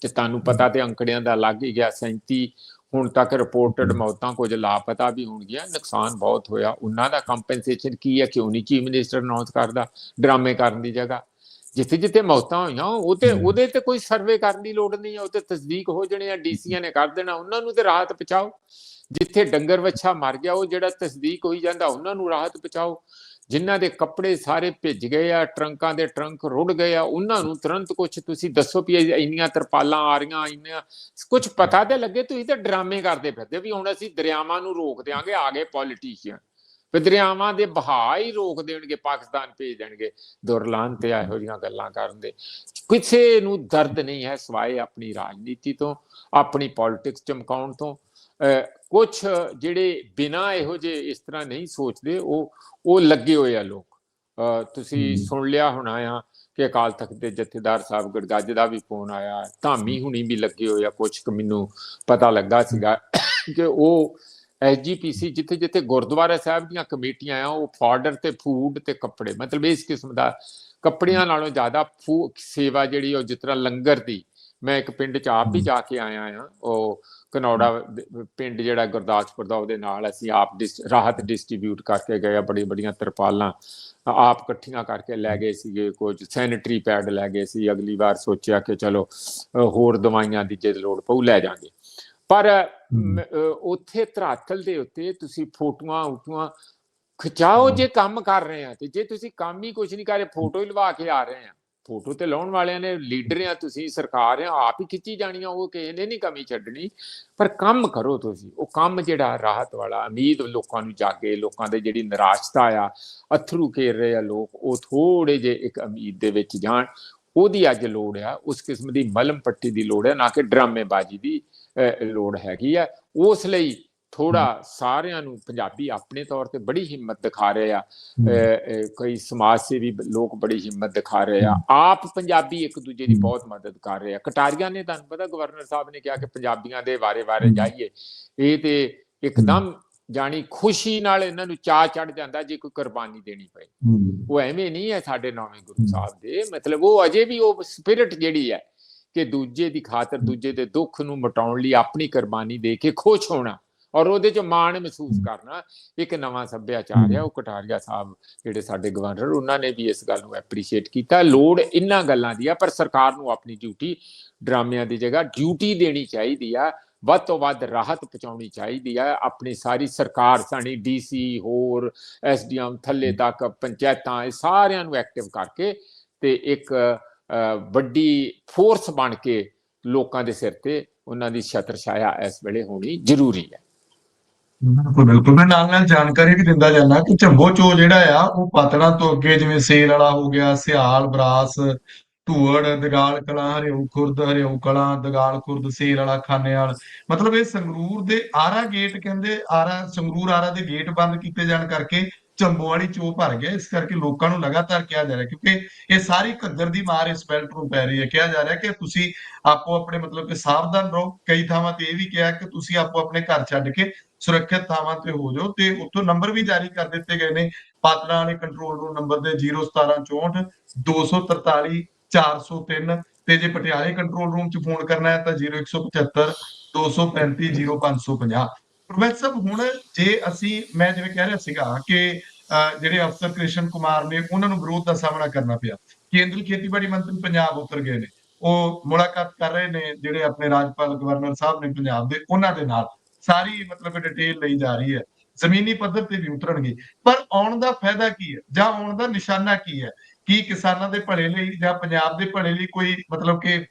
ਤੇ ਤੁਹਾਨੂੰ ਪਤਾ ਤੇ ਅੰਕੜਿਆਂ ਦਾ ਲੱਗ ਹੀ ਗਿਆ 37 ਹੁਣ ਤੱਕ ਰਿਪੋਰਟਡ ਮੌਤਾਂ ਕੁਝ ਲਾਪਤਾ ਵੀ ਹੋਣਗੀਆਂ ਨੁਕਸਾਨ ਬਹੁਤ ਹੋਇਆ। ਉਹਨਾਂ ਦਾ ਕੰਪਨਸੇਸ਼ਨ ਕੀ ਹੈ? ਕਿਉਂ ਨਹੀਂ ਚੀਫ ਮਿਨਿਸਟਰ ਅਨਾਉਂਸ ਕਰਦਾ? ਡਰਾਮੇ ਕਰਨ ਦੀ ਜਗ੍ਹਾ। ਜਿੱਥੇ ਜਿੱਥੇ ਮੌਤਾਂ ਹੋਈਆਂ ਉਹ ਤੇ। ਉਹਦੇ ਤੇ ਕੋਈ ਸਰਵੇ ਕਰਨ ਦੀ ਲੋੜ ਨਹੀਂ ਹੈ ਉਹ ਤੇ ਤਸਦੀਕ ਹੋ ਜਣੇ ਆ ਡੀਸੀਆਂ ਨੇ ਕਰ ਦੇਣਾ ਉਹਨਾਂ ਨੂੰ ਤੇ ਰਾਹਤ ਪਹੁੰਚਾਓ। ਜਿੱਥੇ ਡੰਗਰ ਵੱਛਾ ਮਰ ਗਿਆ ਉਹ ਜਿਹੜਾ ਤਸਦੀਕ ਹੋਈ ਜਾਂਦਾ ਉਹਨਾਂ ਨੂੰ ਰਾਹਤ ਪਹੁੰਚਾਓ। ਜਿਨ੍ਹਾਂ ਦੇ ਕੱਪੜੇ ਸਾਰੇ ਭਿੱਜ ਗਏ ਆ ਟਰੰਕਾਂ ਦੇ ਟਰੰਕ ਰੁੜ ਗਏ ਆ ਉਹਨਾਂ ਨੂੰ ਤੁਰੰਤ ਕੁਝ ਤੁਸੀਂ ਦੱਸੋ ਵੀ ਇੰਨੀਆਂ ਤਰਪਾਲਾਂ ਆ ਰਹੀਆਂ ਇੰਨੀਆਂ ਕੁਝ ਪਤਾ ਤੇ ਲੱਗੇ ਤੁਸੀਂ ਤਾਂ ਡਰਾਮੇ ਕਰਦੇ ਫਿਰਦੇ ਵੀ ਹੁਣ ਅਸੀਂ ਦਰਿਆਵਾਂ ਨੂੰ ਰੋਕ ਦਿਆਂਗੇ ਆ ਗਏ ਪੋਲੀਟੀਸ਼ੀਅਨ ਵੀ ਦਰਿਆਵਾਂ ਦੇ ਬਹਾਅ ਹੀ ਰੋਕ ਦੇਣਗੇ ਪਾਕਿਸਤਾਨ ਭੇਜ ਦੇਣਗੇ। ਦੁਰਲਾਨ ਤੇ ਇਹੋ ਜਿਹੀਆਂ ਗੱਲਾਂ ਕਰਨ ਦੇ। ਕਿਸੇ ਨੂੰ ਦਰਦ ਨਹੀਂ ਹੈ ਸਵਾਏ ਆਪਣੀ ਰਾਜਨੀਤੀ ਤੋਂ ਆਪਣੀ ਪੋਲਿਟਿਕਸ ਚਮਕਾਉਣ ਤੋਂ। ਕੁਝ ਜਿਹੜੇ ਬਿਨਾ ਇਹੋ ਜਿਹੇ ਇਸ ਤਰ੍ਹਾਂ ਨਹੀਂ ਸੋਚਦੇ ਉਹ ਉਹ ਲੱਗੇ ਹੋਏ ਆ ਲੋਕ। ਤੁਸੀਂ। ਸੁਣ ਲਿਆ ਹੋਣਾ ਆ ਕਿ ਅਕਾਲ ਤਖਤ ਦੇ ਜਥੇਦਾਰ ਸਾਹਿਬ ਗੜਗੱਜ ਦਾ ਵੀ ਫੋਨ ਆਇਆ ਧਾਮੀ ਹੁਣੀ ਵੀ ਲੱਗੇ ਹੋਏ ਆ। ਕੁਝ ਕੁ ਮੈਨੂੰ ਪਤਾ ਲੱਗਾ ਸੀਗਾ ਕਿ ਉਹ ਐਸਜੀਪੀਸੀ ਜਿੱਥੇ ਜਿੱਥੇ ਗੁਰਦੁਆਰਾ ਸਾਹਿਬ ਦੀਆਂ ਕਮੇਟੀਆਂ ਆ ਉਹ ਫਾਰਡਰ ਤੇ ਫੂਡ ਤੇ ਕੱਪੜੇ ਮਤਲਬ ਇਸ ਕਿਸਮ ਦਾ ਕੱਪੜਿਆਂ ਨਾਲੋਂ ਜ਼ਿਆਦਾ ਫੂ ਸੇਵਾ ਜਿਹੜੀ ਉਹ ਜਿਸ ਤਰ੍ਹਾਂ ਲੰਗਰ ਦੀ ਮੈਂ ਇੱਕ ਪਿੰਡ ਚ ਆਪ ਵੀ ਜਾ ਕੇ ਆਇਆ ਆ ਉਹ ਕਨੌੜਾ ਪਿੰਡ ਜਿਹੜਾ ਗੁਰਦਾਸਪੁਰ ਦਾ ਉਹਦੇ ਨਾਲ ਅਸੀਂ ਆਪ ਰਾਹਤ ਡਿਸਟ੍ਰੀਬਿਊਟ ਕਰਕੇ ਗਏ ਆ ਬੜੀ ਬੜੀਆਂ ਤਰਪਾਲਾਂ ਆਪ ਇਕੱਠੀਆਂ ਕਰਕੇ ਲੈ ਗਏ ਸੀਗੇ ਕੁਝ ਸੈਨੀਟਰੀ ਪੈਡ ਲੈ ਗਏ ਸੀ ਅਗਲੀ ਵਾਰ ਸੋਚਿਆ ਕਿ ਚਲੋ ਹੋਰ ਦਵਾਈਆਂ ਦੀ ਜੇ ਲੋੜ ਪਊ ਲੈ ਜਾਾਂਗੇ। ਪਰ ਉੱਥੇ ਧਰਾਤਲ ਦੇ ਉੱਤੇ ਤੁਸੀਂ ਫੋਟੋਆਂ ਉਟੂਆਂ ਖਿਚਾਓ ਜੇ ਕੰਮ ਕਰ ਰਹੇ ਆ ਤੇ ਜੇ ਤੁਸੀਂ ਕੰਮ ਹੀ ਕੁਝ ਨਹੀਂ ਕਰ ਰਹੇ ਫੋਟੋ ਹੀ ਲਵਾ ਕੇ ਆ ਰਹੇ ਆ। ਫੋਟੋ ਤੇ ਲਾਉਣ ਵਾਲਿਆਂ ਨੇ ਲੀਡਰ ਆ ਤੁਸੀਂ ਸਰਕਾਰ ਆ ਆਪ ਹੀ ਖਿੱਚੀ ਜਾਣੀਆਂ ਉਹ ਕਿਸੇ ਨੇ ਨਹੀਂ ਕਮੀ ਛੱਡਣੀ। ਪਰ ਕੰਮ ਕਰੋ ਤੁਸੀਂ ਉਹ ਕੰਮ ਜਿਹੜਾ ਰਾਹਤ ਵਾਲਾ ਉਮੀਦ ਲੋਕਾਂ ਨੂੰ ਜਾਗੇ ਲੋਕਾਂ ਦੇ ਜਿਹੜੀ ਨਿਰਾਸ਼ਤਾ ਆ ਅਥਰੂ ਘੇਰ ਰਹੇ ਆ ਲੋਕ ਉਹ ਥੋੜੇ ਜੇ ਇੱਕ ਉਮੀਦ ਦੇ ਵਿੱਚ ਜਾਣ। ਉਹਦੀ ਅੱਜ ਲੋੜ ਆ ਉਸ ਕਿਸਮ ਦੀ ਮਲਮ ਪੱਟੀ ਦੀ ਲੋੜ ਹੈ ਨਾ ਕਿ ਡਰਾਮੇਬਾਜ਼ੀ ਦੀ। ਲੋੜ ਹੈਗੀ ਆ। ਉਸ ਲਈ ਥੋੜਾ ਸਾਰਿਆਂ ਨੂੰ ਪੰਜਾਬੀ ਆਪਣੇ ਤੌਰ ਤੇ ਬੜੀ ਹਿੰਮਤ ਦਿਖਾ ਰਹੇ ਆ। ਕਈ ਸਮਾਜ ਸੇਵੀ ਲੋਕ ਬੜੀ ਹਿੰਮਤ ਦਿਖਾ ਰਹੇ ਆ। ਆਪ ਪੰਜਾਬੀ ਇੱਕ ਦੂਜੇ ਦੀ। ਬਹੁਤ ਮਦਦ ਕਰ ਰਹੇ ਆ। ਕਟਾਰੀਆ ਨੇ ਤੁਹਾਨੂੰ ਪਤਾ ਗਵਰਨਰ ਸਾਹਿਬ ਨੇ ਕਿਹਾ ਕਿ ਪੰਜਾਬੀਆਂ ਦੇ ਵਾਰੇ-ਵਾਰੇ। ਜਾਈਏ। ਇਹ ਤੇ ਇੱਕਦਮ ਜਾਣੀ ਖੁਸ਼ੀ ਨਾਲ ਇਹਨਾਂ ਨੂੰ ਚਾਹ ਚੜ ਜਾਂਦਾ ਜੇ ਕੋਈ ਕੁਰਬਾਨੀ ਦੇਣੀ ਪਏ। ਉਹ ਐਵੇਂ ਨਹੀਂ ਹੈ ਸਾਡੇ ਨੌਵੇਂ ਗੁਰੂ। ਸਾਹਿਬ ਦੇ। ਮਤਲਬ ਉਹ ਅਜੇ ਵੀ ਉਹ ਸਪਿਰਿਟ ਜਿਹੜੀ ਹੈ ਕਿ ਦੂਜੇ ਦੀ ਖਾਤਰ ਦੂਜੇ ਦੇ ਦੁੱਖ ਨੂੰ ਮਿਟਾਉਣ ਲਈ ਆਪਣੀ ਕੁਰਬਾਨੀ ਦੇ ਕੇ ਖੁਸ਼ ਹੋਣਾ ਔਰ ਉਹਦੇ ਚ ਮਾਣ ਮਹਿਸੂਸ ਕਰਨਾ ਇੱਕ ਨਵਾਂ ਸੱਭਿਆਚਾਰ ਹੈ। ਉਹ ਕਟਾਰੀਆ ਸਾਹਿਬ ਜਿਹੜੇ ਸਾਡੇ ਗਵਰਨਰ ਉਹਨਾਂ ਨੇ ਵੀ ਇਸ ਗੱਲ ਨੂੰ ਐਪਰੀਸ਼ੀਏਟ ਕੀਤਾ। ਲੋੜ ਇਹਨਾਂ ਗੱਲਾਂ ਦੀ ਆ ਪਰ ਸਰਕਾਰ ਨੂੰ ਆਪਣੀ ਡਿਊਟੀ ਡਰਾਮਿਆਂ ਦੀ ਜਗ੍ਹਾ ਡਿਊਟੀ ਦੇਣੀ ਚਾਹੀਦੀ ਆ। ਵੱਧ ਤੋਂ ਵੱਧ ਰਾਹਤ ਪਹੁੰਚਾਉਣੀ ਚਾਹੀਦੀ ਆ। ਆਪਣੀ ਸਾਰੀ ਸਰਕਾਰ ਸਾਡੀ ਡੀਸੀ ਹੋਰ ਐਸਡੀਐਮ ਥੱਲੇ ਤੱਕ ਪੰਚਾਇਤਾਂ ਇਹ ਸਾਰਿਆਂ ਨੂੰ ਐਕਟਿਵ ਕਰਕੇ ਤੇ ਇੱਕ ਵੱਡੀ ਫੋਰਸ ਬਣ ਕੇ ਲੋਕਾਂ ਦੇ ਸਿਰ ਤੇ ਉਹਨਾਂ ਦੀ ਛਤਰ ਛਾਇਆ ਇਸ ਵੇਲੇ ਹੋਣੀ ਜ਼ਰੂਰੀ ਹੈ। ਬਿਲਕੁਲ ਬਿਲਕੁਲ। ਮੈਂ ਨਾਲ ਨਾਲ ਜਾਣਕਾਰੀ ਵੀ ਦਿੰਦਾ ਜਾਣਾ ਕਿ ਝੰਬੋ ਚੋ ਜਿਹੜਾ ਆ, ਉਹ ਪਾਤੜਾਂ ਤੋਂ ਅੱਗੇ ਜਿਵੇਂ ਸੇਲ ਵਾਲਾ ਹੋ ਗਿਆ ਸਿਹਾਲ ਬਰਾਸ, ਧੂੜ, ਦਗਾਲ ਕਲਾਂ ਹਰਿਓ ਖੁਰਦ ਹਰਿਓ ਕਲਾਂ, ਦਗਾਲ ਖੁਰਦ, ਸੇਲ ਵਾਲਾ ਖਾਨੇ ਖਾਨੇਵਾਲ ਮਤਲਬ ਇਹ ਸੰਗਰੂਰ ਦੇ ਆਰਾ ਗੇਟ ਕਹਿੰਦੇ, ਆਰਾ ਸੰਗਰੂਰ ਆਰਾ ਦੇ ਗੇਟ ਬੰਦ ਕੀਤੇ ਜਾਣ ਕਰਕੇ ਝੰਬੋ ਵਾਲੀ ਚੋ ਭਰ ਗਿਆ ਇਸ ਕਰਕੇ ਲੋਕਾਂ ਨੂੰ ਲਗਾਤਾਰ ਕਿਹਾ ਜਾ ਰਿਹਾ, ਕਿਉਂਕਿ ਇਹ ਸਾਰੀ ਘੱਗਰ ਦੀ ਮਾਰ ਇਸ ਬੈਲਟ ਨੂੰ ਪੈ ਰਹੀ ਹੈ। ਕਿਹਾ ਜਾ ਰਿਹਾ ਕਿ ਤੁਸੀਂ ਆਪੋ ਆਪਣੇ ਮਤਲਬ ਕਿ ਸਾਵਧਾਨ ਰਹੋ। ਕਈ ਥਾਵਾਂ ਤੇ ਇਹ ਵੀ ਕਿਹਾ ਕਿ ਤੁਸੀਂ ਆਪੋ ਆਪਣੇ ਘਰ ਛੱਡ ਕੇ ਸੁਰੱਖਿਅਤ ਥਾਵਾਂ ਤੇ ਹੋ ਜਾਓ ਤੇ ਉੱਥੋਂ ਨੰਬਰ ਵੀ ਜਾਰੀ ਕਰ ਦਿੱਤੇ ਗਏ ਨੇ। ਪਾਤੜਾਂ ਵਾਲੇ ਕੰਟਰੋਲ ਰੂਮ ਨੰਬਰ ਦੇ 01764 243 403 ਤੇ ਜੇ ਪਟਿਆਲੇ ਕੰਟਰੋਲ ਰੂਮ 'ਚ ਫੋਨ ਕਰਨਾ ਹੈ ਤਾਂ 0175 235 0550 ਪ੍ਰੋਫੈਸਰ ਹੁਣ ਜੇ ਅਸੀਂ, ਮੈਂ ਜਿਵੇਂ ਕਹਿ ਰਿਹਾ ਸੀਗਾ ਕਿ ਜਿਹੜੇ ਅਫਸਰ ਕ੍ਰਿਸ਼ਨ ਕੁਮਾਰ ਨੇ, ਉਹਨਾਂ ਨੂੰ ਵਿਰੋਧ ਦਾ ਸਾਹਮਣਾ ਕਰਨਾ ਪਿਆ। ਕੇਂਦਰੀ ਖੇਤੀਬਾੜੀ ਮੰਤਰੀ ਪੰਜਾਬ ਉਤਰ ਗਏ ਨੇ। ਉਹ ਮੁਲਾਕਾਤ ਕਰ ਰਹੇ ਨੇ, ਜਿਹੜੇ ਆਪਣੇ ਰਾਜਪਾਲ ਗਵਰਨਰ ਸਾਹਿਬ ਨੇ ਪੰਜਾਬ ਦੇ, ਉਹਨਾਂ ਦੇ ਨਾਲ। ਸਾਰੀ ਮਤਲਬ ਡਿਟੇਲ ਲਈ ਜਾ ਰਹੀ ਹੈ। ਜ਼ਮੀਨੀ ਪੱਧਰ ਤੇ ਵੀ ਉਤਰਨਗੇ। ਪਰ ਆਉਣ ਦਾ ਫਾਇਦਾ ਕੀ ਹੈ? ਜਾਂ ਆਉਣ ਦਾ ਨਿਸ਼ਾਨਾ ਕੀ ਹੈ? ਕੀ ਕਿਸਾਨਾਂ ਦੇ ਭਲੇ ਲਈ ਜਾਂ ਪੰਜਾਬ ਦੇ ਭਲੇ ਲਈ ਕੋਈ ਮਤਲਬ ਕਿ